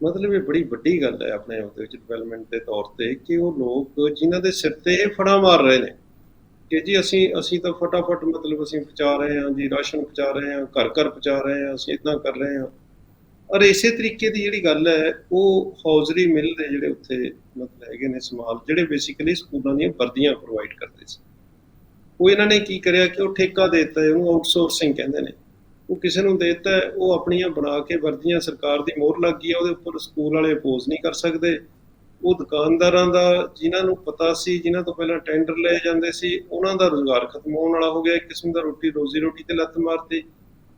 ਮਤਲਬ ਇਹ ਬੜੀ ਵੱਡੀ ਗੱਲ ਹੈ ਆਪਣੇ ਆਪ ਦੇ ਵਿੱਚ ਡਿਵੈਲਪਮੈਂਟ ਦੇ ਤੌਰ ਤੇ ਕਿ ਉਹ ਲੋਕ ਜਿਨ੍ਹਾਂ ਦੇ ਸਿਰ ਤੇ ਇਹ ਫੜਾ ਮਾਰ ਰਹੇ ਨੇ ਕਿ ਜੀ ਅਸੀਂ ਅਸੀਂ ਤਾਂ ਫਟਾਫਟ ਮਤਲਬ ਅਸੀਂ ਪਹੁੰਚਾ ਰਹੇ ਹਾਂ ਜੀ ਰਾਸ਼ਨ ਪਹੁੰਚਾ ਰਹੇ ਹਾਂ ਘਰ ਘਰ ਪਹੁੰਚਾ ਰਹੇ ਹਾਂ ਅਸੀਂ ਇਦਾਂ ਕਰ ਰਹੇ ਹਾਂ। ਔਰ ਇਸੇ ਤਰੀਕੇ ਦੀ ਜਿਹੜੀ ਗੱਲ ਹੈ ਉਹ ਹੌਜ਼ਰੀ ਮਿਲ ਦੇ ਜਿਹੜੇ ਉੱਥੇ ਮਤਲਬ ਹੈਗੇ ਨੇ ਸਮਾਲ ਜਿਹੜੇ ਬੇਸਿਕਲੀ ਸਕੂਲਾਂ ਦੀਆਂ ਵਰਦੀਆਂ ਪ੍ਰੋਵਾਈਡ ਕਰਦੇ ਸੀ। ਉਹ ਇਹਨਾਂ ਨੇ ਕੀ ਕਰਿਆ ਕਿ ਉਹ ਠੇਕਾ ਦੇ ਦਿੱਤਾ ਹੈ, ਉਹਨੂੰ ਆਊਟਸੋਰਸਿੰਗ ਕਹਿੰਦੇ ਨੇ। ਉਹ ਕਿਸੇ ਨੂੰ ਦੇ ਦਿੱਤਾ ਹੈ, ਉਹ ਆਪਣੀਆਂ ਬਣਾ ਕੇ ਵਰਦੀਆਂ ਸਰਕਾਰ ਦੀ ਮੋਹਰ ਲੱਗ ਗਈ ਹੈ ਉਹਦੇ ਉੱਪਰ ਸਕੂਲ ਵਾਲੇ ਅਪੋਜ਼ ਨਹੀਂ ਕਰ ਸਕਦੇ। ਉਹ ਦੁਕਾਨਦਾਰਾਂ ਦਾ ਜਿਨ੍ਹਾਂ ਨੂੰ ਪਤਾ ਸੀ, ਜਿਨ੍ਹਾਂ ਤੋਂ ਪਹਿਲਾਂ ਟੈਂਡਰ ਲਏ ਜਾਂਦੇ ਸੀ, ਉਹਨਾਂ ਦਾ ਰੋਜ਼ਗਾਰ ਖਤਮ ਹੋਣ ਵਾਲਾ ਹੋ ਗਿਆ। ਇੱਕ ਕਿਸਮ ਦਾ ਰੋਟੀ ਰੋਜ਼ੀ ਰੋਟੀ ਤੇ ਲੱਤ ਮਾਰਤੀ।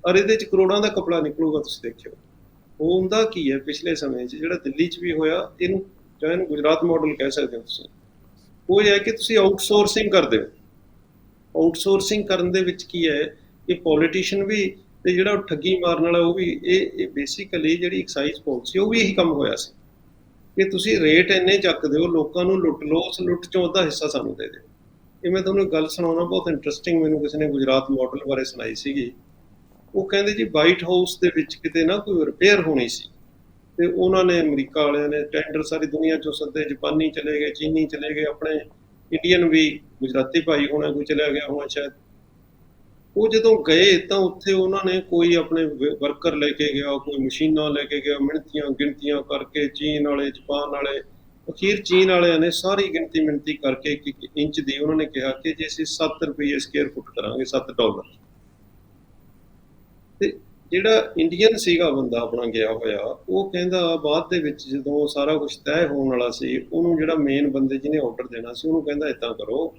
ਔਰ ਇਹਦੇ ਚ ਕਰੋੜਾਂ ਦਾ ਕਪੜਾ ਨਿਕਲੂਗਾ, ਤੁਸੀਂ ਦੇਖਿਓ। ਉਹ ਹੁੰਦਾ ਕੀ ਹੈ ਪਿਛਲੇ ਸਮੇਂ 'ਚ, ਜਿਹੜਾ ਦਿੱਲੀ 'ਚ ਵੀ ਹੋਇਆ, ਇਹਨੂੰ ਚਾਹੇ ਇਹਨੂੰ ਗੁਜਰਾਤ ਮਾਡਲ ਕਹਿ ਸਕਦੇ ਹੋ ਤੁਸੀਂ। ਉਹ ਇਹ ਹੈ ਕਿ ਤੁਸੀਂ ਆਊਟਸੋਰਸਿੰਗ ਕਰਦੇ ਹੋ। ਆਊਟਸੋਰਸਿੰਗ ਕਰਨ ਦੇ ਵਿੱਚ ਕੀ ਹੈ ਕਿ ਪੋਲੀਟੀਸ਼ੀਅਨ ਵੀ ਤੇ ਜਿਹੜਾ ਉਹ ਠੱਗੀ ਮਾਰਨ ਵਾਲਾ ਉਹ ਵੀ, ਇਹ ਇਹ ਬੇਸਿਕਲੀ ਜਿਹੜੀ ਐਕਸਾਈਜ਼ ਪਾਲਿਸੀ ਉਹ ਵੀ ਇਹੀ ਕੰਮ ਹੋਇਆ ਸੀ। ਕਿ ਤੁਸੀਂ ਰੇਟ ਇੰਨੇ ਚੱਕਦੇ ਹੋ, ਲੋਕਾਂ ਨੂੰ ਲੁੱਟ ਲਓ, ਉਸ ਲੁੱਟ ਚੋਂ ਅੱਧਾ ਹਿੱਸਾ ਸਾਨੂੰ ਦੇ ਦਿਓ। ਇਹ ਮੈਂ ਤੁਹਾਨੂੰ ਗੱਲ ਸੁਣਾਉਣਾ ਬਹੁਤ ਇੰਟਰਸਟਿੰਗ ਮੈਨੂੰ ਕਿਸੇ ਨੇ ਗੁਜਰਾਤ ਮਾਡਲ ਬਾਰੇ ਸੁਣਾਈ ਸੀਗੀ। ਉਹ ਕਹਿੰਦੇ ਜੀ ਵਾਈਟ ਹਾਊਸ ਦੇ ਵਿੱਚ ਕਿਤੇ ਨਾ ਕੋਈ ਰਿਪੇਅਰ ਹੋਣੀ ਸੀ। ਤੇ ਉਹਨਾਂ ਨੇ ਅਮਰੀਕਾ ਵਾਲਿਆਂ ਨੇ ਟੈਂਡਰ ਸਾਰੀ ਦੁਨੀਆ ਚੋਂ ਸੱਦੇ, ਜਾਪਾਨੀ ਚਲੇ ਗਏ, ਚੀਨੀ ਚਲੇ ਗਏ, ਆਪਣੇ ਇੰਡੀਅਨ ਵੀ, ਗੁਜਰਾਤੀ ਭਾਈ ਹੋਣਾ ਕੋਈ ਚਲਿਆ ਗਿਆ ਹੋਣਾ ਸ਼ਾਇਦ। ਉਹ ਜਦੋਂ ਗਏ ਤਾਂ ਉੱਥੇ ਉਹਨਾਂ ਨੇ ਕੋਈ ਆਪਣੇ ਵਰਕਰ ਲੈ ਕੇ ਗਿਆ, ਕੋਈ ਮਸ਼ੀਨਾਂ ਲੈ ਕੇ ਗਿਆ ਮਿਣਤੀਆਂ ਗਿਣਤੀਆਂ ਕਰਕੇ ਚੀਨ ਵਾਲੇ, ਜਾਪਾਨ ਵਾਲੇ, ਅਖੀਰ ਚੀਨ ਵਾਲਿਆਂ ਨੇ ਸਾਰੀ ਗਿਣਤੀ ਮਿਣਤੀ ਕਰਕੇ ਇੱਕ ਇੰਚ ਦੀ ਉਹਨਾਂ ਨੇ ਕਿਹਾ ਕਿ ਜੇ ਅਸੀਂ 7 ਰੁਪਏ ਸਕੁਅਰ ਫੁੱਟ ਕਰਾਂਗੇ 7 ਡਾਲਰ ਤੇ ਜਿਹੜਾ ਇੰਡੀਅਨ ਸੀਗਾ ਬੰਦਾ ਆਪਣਾ ਗਿਆ ਹੋਇਆ, ਉਹ ਕਹਿੰਦਾ ਬਾਅਦ ਦੇ ਵਿੱਚ ਜਦੋਂ ਸਾਰਾ ਕੁਝ ਤੈਅ ਹੋਣ ਵਾਲਾ ਸੀ, ਉਹਨੂੰ ਜਿਹੜਾ ਮੇਨ ਬੰਦੇ ਜਿਹਨੇ ਆਰਡਰ ਦੇਣਾ ਸੀ, ਉਹਨੂੰ ਕਹਿੰਦਾ ਇਦਾਂ ਕਰੋ,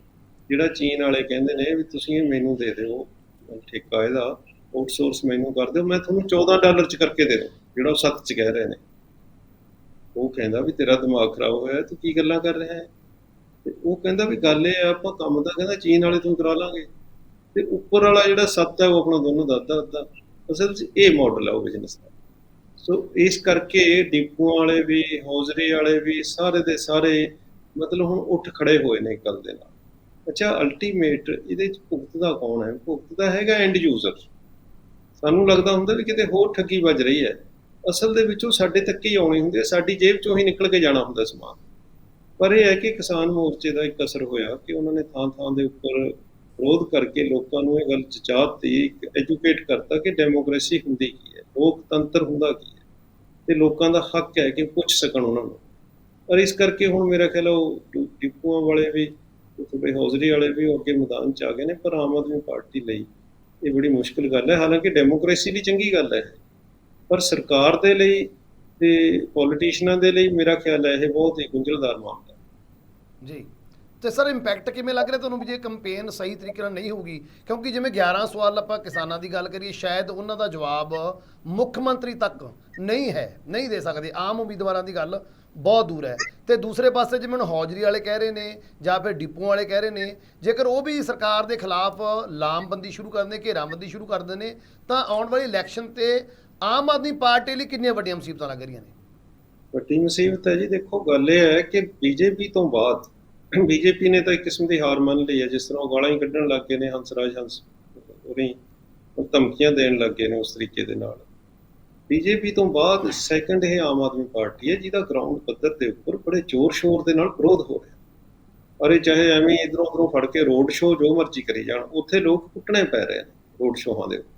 ਜਿਹੜਾ ਚੀਨ ਵਾਲੇ ਕਹਿੰਦੇ ਨੇ ਵੀ ਤੁਸੀਂ ਇਹ ਮੈਨੂੰ ਦੇ ਦਿਓ ਠੇਕਾ ਇਹਦਾ ਆਊਟਸੋਰਸ ਮੈਨੂੰ ਕਰ ਦਿਓ, ਮੈਂ ਤੁਹਾਨੂੰ 14 ਡਾਲਰ ਚ ਕਰਕੇ ਦੇ ਦੂੰ ਜਿਹੜਾ ਉਹ ਸੱਤ ਚ ਕਹਿ ਰਹੇ ਨੇ। ਉਹ ਕਹਿੰਦਾ ਵੀ ਤੇਰਾ ਦਿਮਾਗ ਖਰਾਬ ਹੋਇਆ, ਤੂੰ ਕੀ ਗੱਲਾਂ ਕਰ ਰਿਹਾ ਹੈ? ਤੇ ਉਹ ਕਹਿੰਦਾ ਵੀ ਗੱਲ ਇਹ ਆ, ਆਪਾਂ ਕੰਮ ਤਾਂ ਕਹਿੰਦਾ ਚੀਨ ਵਾਲੇ ਤੋਂ ਕਰਾ ਲਾਂਗੇ। ਤੇ ਉੱਪਰ ਵਾਲਾ ਜਿਹੜਾ ਸੱਤ ਹੈ, ਉਹ ਆਪਣਾ ਦੋਨੋਂ ਦਾਦਾ ਦਾਦਾ ਅਸਲ ਵਿੱਚ ਇਹ ਮਾਡਲ ਹੈ ਉਹ ਬਿਜ਼ਨਸ ਦਾ। ਸੋ ਇਸ ਕਰਕੇ ਡਿਪੂਆਂ ਵਾਲੇ ਵੀ, ਹੌਜ਼ਰੀ ਵਾਲੇ ਵੀ, ਸਾਰੇ ਦੇ ਸਾਰੇ ਮਤਲਬ ਹੁਣ ਉੱਠ ਖੜੇ ਹੋਏ ਨੇ ਇੱਕ ਦੇ ਨਾਲ। ਅੱਛਾ ਅਲਟੀਮੇਟ ਇਹਦੇ ਚ ਭੁਗਤਦਾ ਕੌਣ ਹੈ? ਭੁਗਤਦਾ ਹੈਗਾ ਐਂਡ ਯੂਜ਼ਰ ਸਾਨੂੰ ਲੱਗਦਾ ਹੁੰਦਾ ਵੀ ਕਿਤੇ ਹੋਰ ਠੱਗੀ ਵੱਜ ਰਹੀ ਹੈ। ਅਸਲ ਦੇ ਵਿੱਚ ਉਹ ਸਾਡੇ ਤੱਕ ਹੀ ਆਉਣੀ ਹੁੰਦੀ ਹੈ, ਸਾਡੀ ਜੇਬ ਚੋਂ ਹੀ ਨਿਕਲ ਕੇ ਜਾਣਾ ਹੁੰਦਾ ਸਮਾਨ। ਪਰ ਇਹ ਹੈ ਕਿ ਕਿਸਾਨ ਮੋਰਚੇ ਦਾ ਇੱਕ ਅਸਰ ਹੋਇਆ ਕਿ ਉਹਨਾਂ ਨੇ ਥਾਂ ਥਾਂ ਦੇ ਉੱਪਰ ਵਿਰੋਧ ਕਰਕੇ ਲੋਕਾਂ ਨੂੰ ਇਹ ਗੱਲ ਚਚਾਤੀ ਐਜੂਕੇਟ ਕਰਤਾ ਕਿ ਡੈਮੋਕ੍ਰੇਸੀ ਹੁੰਦੀ ਕੀ ਹੈ, ਲੋਕਤੰਤਰ ਹੁੰਦਾ ਕੀ ਹੈ। ਤੇ ਲੋਕਾਂ ਦਾ ਹੱਕ ਹੈ ਕਿ ਪੁੱਛ ਸਕਣ ਉਹਨਾਂ ਨੂੰ। ਪਰ ਇਸ ਕਰਕੇ ਹੁਣ ਮੇਰਾ ਖਿਆਲ ਉਹ ਡਿਪੂਆਂ ਵਾਲੇ ਵੀ ਤੁਹਾਡੇ ਹੌਜ਼ਰੀ ਵਾਲੇ ਵੀ ਅੱਗੇ ਮੈਦਾਨ ਚ ਆ ਗਏ ਨੇ, ਪਰ ਆਮ ਆਦਮੀ ਪਾਰਟੀ ਲਈ ਇਹ ਬੜੀ ਮੁਸ਼ਕਲ ਗੱਲ ਹੈ। ਹਾਲਾਂਕਿ ਡੈਮੋਕ੍ਰੇਸੀ ਲਈ ਚੰਗੀ ਗੱਲ ਹੈ, ਪਰ ਸਰਕਾਰ ਦੇ ਲਈ ਤੇ ਪੋਲੀਟੀਸ਼ੀਅਨਾਂ ਦੇ ਲਈ ਮੇਰਾ ਖਿਆਲ ਹੈ ਇਹ ਬਹੁਤ ਹੀ ਗੁੰਝਲਦਾਰ ਮਾਮਲਾ ਹੈ। ਜੀ। ਤੇ ਸਰ ਇੰਪੈਕਟ ਕਿਵੇਂ ਲੱਗ ਰਿਹਾ ਤੁਹਾਨੂੰ ਵੀ ਜੇ ਕੰਪੇਨ ਸਹੀ ਤਰੀਕੇ ਨਾਲ ਨਹੀਂ ਹੋਊਗੀ? ਕਿਉਂਕਿ ਜਿਵੇਂ 11 ਸਵਾਲ ਆਪਾਂ ਕਿਸਾਨਾਂ ਦੀ ਗੱਲ ਕਰੀਏ, ਸ਼ਾਇਦ ਉਹਨਾਂ ਦਾ ਜਵਾਬ ਮੁੱਖ ਮੰਤਰੀ ਤੱਕ ਨਹੀਂ ਹੈ, ਨਹੀਂ ਦੇ ਸਕਦੇ ਆਮ ਉਮੀਦਵਾਰਾਂ ਦੀ ਗੱਲ। ਬਹੁਤ ਦੂਰ ਹੈ। ਤੇ ਦੂਸਰੇ ਪਾਸੇ ਜਿਵੇਂ ਹੁਣ ਹੌਜਰੀ ਵਾਲੇ ਕਹਿ ਰਹੇ ਨੇ ਜਾਂ ਫਿਰ ਡਿਪੂਆਂ ਵਾਲੇ ਕਹਿ ਰਹੇ ਨੇ, ਜੇਕਰ ਉਹ ਵੀ ਸਰਕਾਰ ਦੇ ਖਿਲਾਫ ਲਾਮਬੰਦੀ ਸ਼ੁਰੂ ਕਰ ਘੇਰਾਬੰਦੀ ਸ਼ੁਰੂ ਕਰ ਨੇ, ਤਾਂ ਆਉਣ ਵਾਲੀ ਇਲੈਕਸ਼ਨ ਤੇ ਆਮ ਆਦਮੀ ਪਾਰਟੀ ਲਈ ਕਿੰਨੀਆਂ ਵੱਡੀਆਂ ਮੁਸੀਬਤਾਂ ਲੱਗ ਰਹੀਆਂ ਨੇ? ਵੱਡੀ ਮੁਸੀਬਤ ਹੈ ਜੀ, ਦੇਖੋ ਗੱਲ ਇਹ ਹੈ ਕਿ ਬੀਜੇਪੀ ਤੋਂ ਬਾਅਦ ਬੀਜੇਪੀ ਨੇ ਤਾਂ ਇੱਕ ਕਿਸਮ ਦੀ ਹਾਰ ਮੰਨ ਲਈ ਹੈ, ਜਿਸ ਤਰ੍ਹਾਂ ਉਹ ਗਾਲਾਂ ਹੀ ਕੱਢਣ ਲੱਗ ਗਏ ਨੇ ਹੰਸਰਾਜ ਹੰਸ ਉਹਨੇ ਉਹ ਧਮਕੀਆਂ ਦੇਣ ਲੱਗ ਗਏ ਨੇ ਉਸ ਤਰੀਕੇ ਦੇ ਨਾਲ। ਬੀਜੇਪੀ ਤੋਂ ਬਾਅਦ ਸੈਕੰਡ ਇਹ ਆਮ ਆਦਮੀ ਪਾਰਟੀ ਹੈ, ਜਿਹਦਾ ਗਰਾਊਂਡ ਪੱਧਰ ਦੇ ਉੱਪਰ ਬੜੇ ਜ਼ੋਰ ਸ਼ੋਰ ਦੇ ਨਾਲ ਵਿਰੋਧ ਹੋ ਰਿਹਾ। ਔਰ ਇਹ ਚਾਹੇ ਐਵੇਂ ਇਧਰੋਂ ਉਧਰੋਂ ਫੜ ਕੇ ਰੋਡ ਸ਼ੋਅ ਜੋ ਮਰਜ਼ੀ ਕਰੀ ਜਾਣ, ਉੱਥੇ ਲੋਕ ਕੁੱਟਣੇ ਪੈ ਰਹੇ ਨੇ ਰੋਡ ਸ਼ੋਅਾਂ ਦੇ ਉੱਪਰ।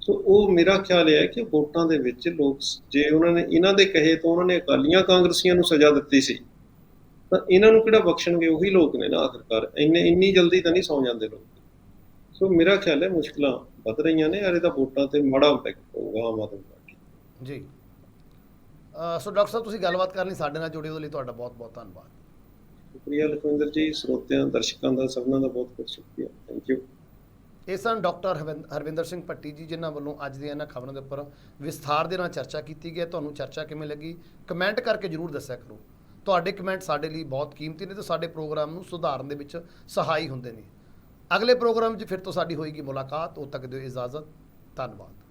ਸੋ ਉਹ ਮੇਰਾ ਖਿਆਲ ਇਹ ਹੈ ਕਿ ਵੋਟਾਂ ਦੇ ਵਿੱਚ ਲੋਕ ਜੇ ਉਹਨਾਂ ਨੇ, ਇਹਨਾਂ ਦੇ ਕਹੇ ਤੋਂ ਉਹਨਾਂ ਨੇ ਅਕਾਲੀਆਂ ਕਾਂਗਰਸੀਆਂ ਨੂੰ ਸਜ਼ਾ ਦਿੱਤੀ ਸੀ, ਤਾਂ ਇਹਨਾਂ ਨੂੰ ਕਿਹੜਾ ਬਖਸ਼ਣਗੇ? ਉਹੀ ਲੋਕ ਨੇ ਨਾ ਆਖਰਕਾਰ। ਇੰਨੇ, ਇੰਨੀ ਜਲਦੀ ਤਾਂ ਨਹੀਂ ਸੌ ਜਾਂਦੇ ਲੋਕ। ਸੋ ਮੇਰਾ ਖਿਆਲ ਹੈ ਮੁਸ਼ਕਲਾਂ ਵੱਧ ਰਹੀਆਂ ਨੇ, ਅਰੇ ਤਾਂ ਵੋਟਾਂ ਤੇ ਮਾੜਾ ਇੰਪੈਕਟ ਪਊਗਾ ਆਮ ਆਦਮੀ ਪਾਰਟੀ ਜੀ। ਸੋ ਡਾਕਟਰ ਸਾਹਿਬ ਤੁਸੀਂ ਗੱਲਬਾਤ ਕਰਨੀ ਸਾਡੇ ਨਾਲ ਜੁੜੇ ਉਹਦੇ ਲਈ ਤੁਹਾਡਾ ਬਹੁਤ ਬਹੁਤ ਧੰਨਵਾਦ। ਸ਼ੁਕਰੀਆ ਲਖਵਿੰਦਰ ਜੀ ਸਰੋਤਿਆਂ ਦਰਸ਼ਕਾਂ ਦਾ ਸਭਨਾਂ ਦਾ ਬਹੁਤ ਬਹੁਤ ਸ਼ੁਕਰੀਆ। ਥੈਂਕ ਯੂ ਇਹ ਸਨ ਡਾਕਟਰ ਹਰਵਿੰਦ- ਹਰਵਿੰਦਰ ਸਿੰਘ ਭੱਟੀ ਜੀ ਜਿਨ੍ਹਾਂ ਵੱਲੋਂ ਅੱਜ ਦੀਆਂ ਇਹਨਾਂ ਖਬਰਾਂ ਦੇ ਉੱਪਰ ਵਿਸਥਾਰ ਦੇ ਨਾਲ ਚਰਚਾ ਕੀਤੀ ਗਈ ਹੈ। ਤੁਹਾਨੂੰ ਚਰਚਾ ਕਿਵੇਂ ਲੱਗੀ? ਕਮੈਂਟ ਕਰਕੇ ਜਰੂਰ ਦੱਸਿਆ ਕਰੋ। ਤੁਹਾਡੇ ਕਮੈਂਟ ਸਾਡੇ ਲਈ ਬਹੁਤ ਕੀਮਤੀ ਨੇ ਤੇ ਸਾਡੇ ਪ੍ਰੋਗਰਾਮ ਨੂੰ ਸੁਧਾਰਨ ਦੇ ਵਿੱਚ ਸਹਾਈ ਹੁੰਦੇ ਨੇ। ਅਗਲੇ ਪ੍ਰੋਗਰਾਮ 'ਚ ਫਿਰ ਤੋਂ ਸਾਡੀ ਹੋਏਗੀ ਮੁਲਾਕਾਤ। ਉਦੋਂ ਤੱਕ ਦਿਓ ਇਜਾਜ਼ਤ। ਧੰਨਵਾਦ।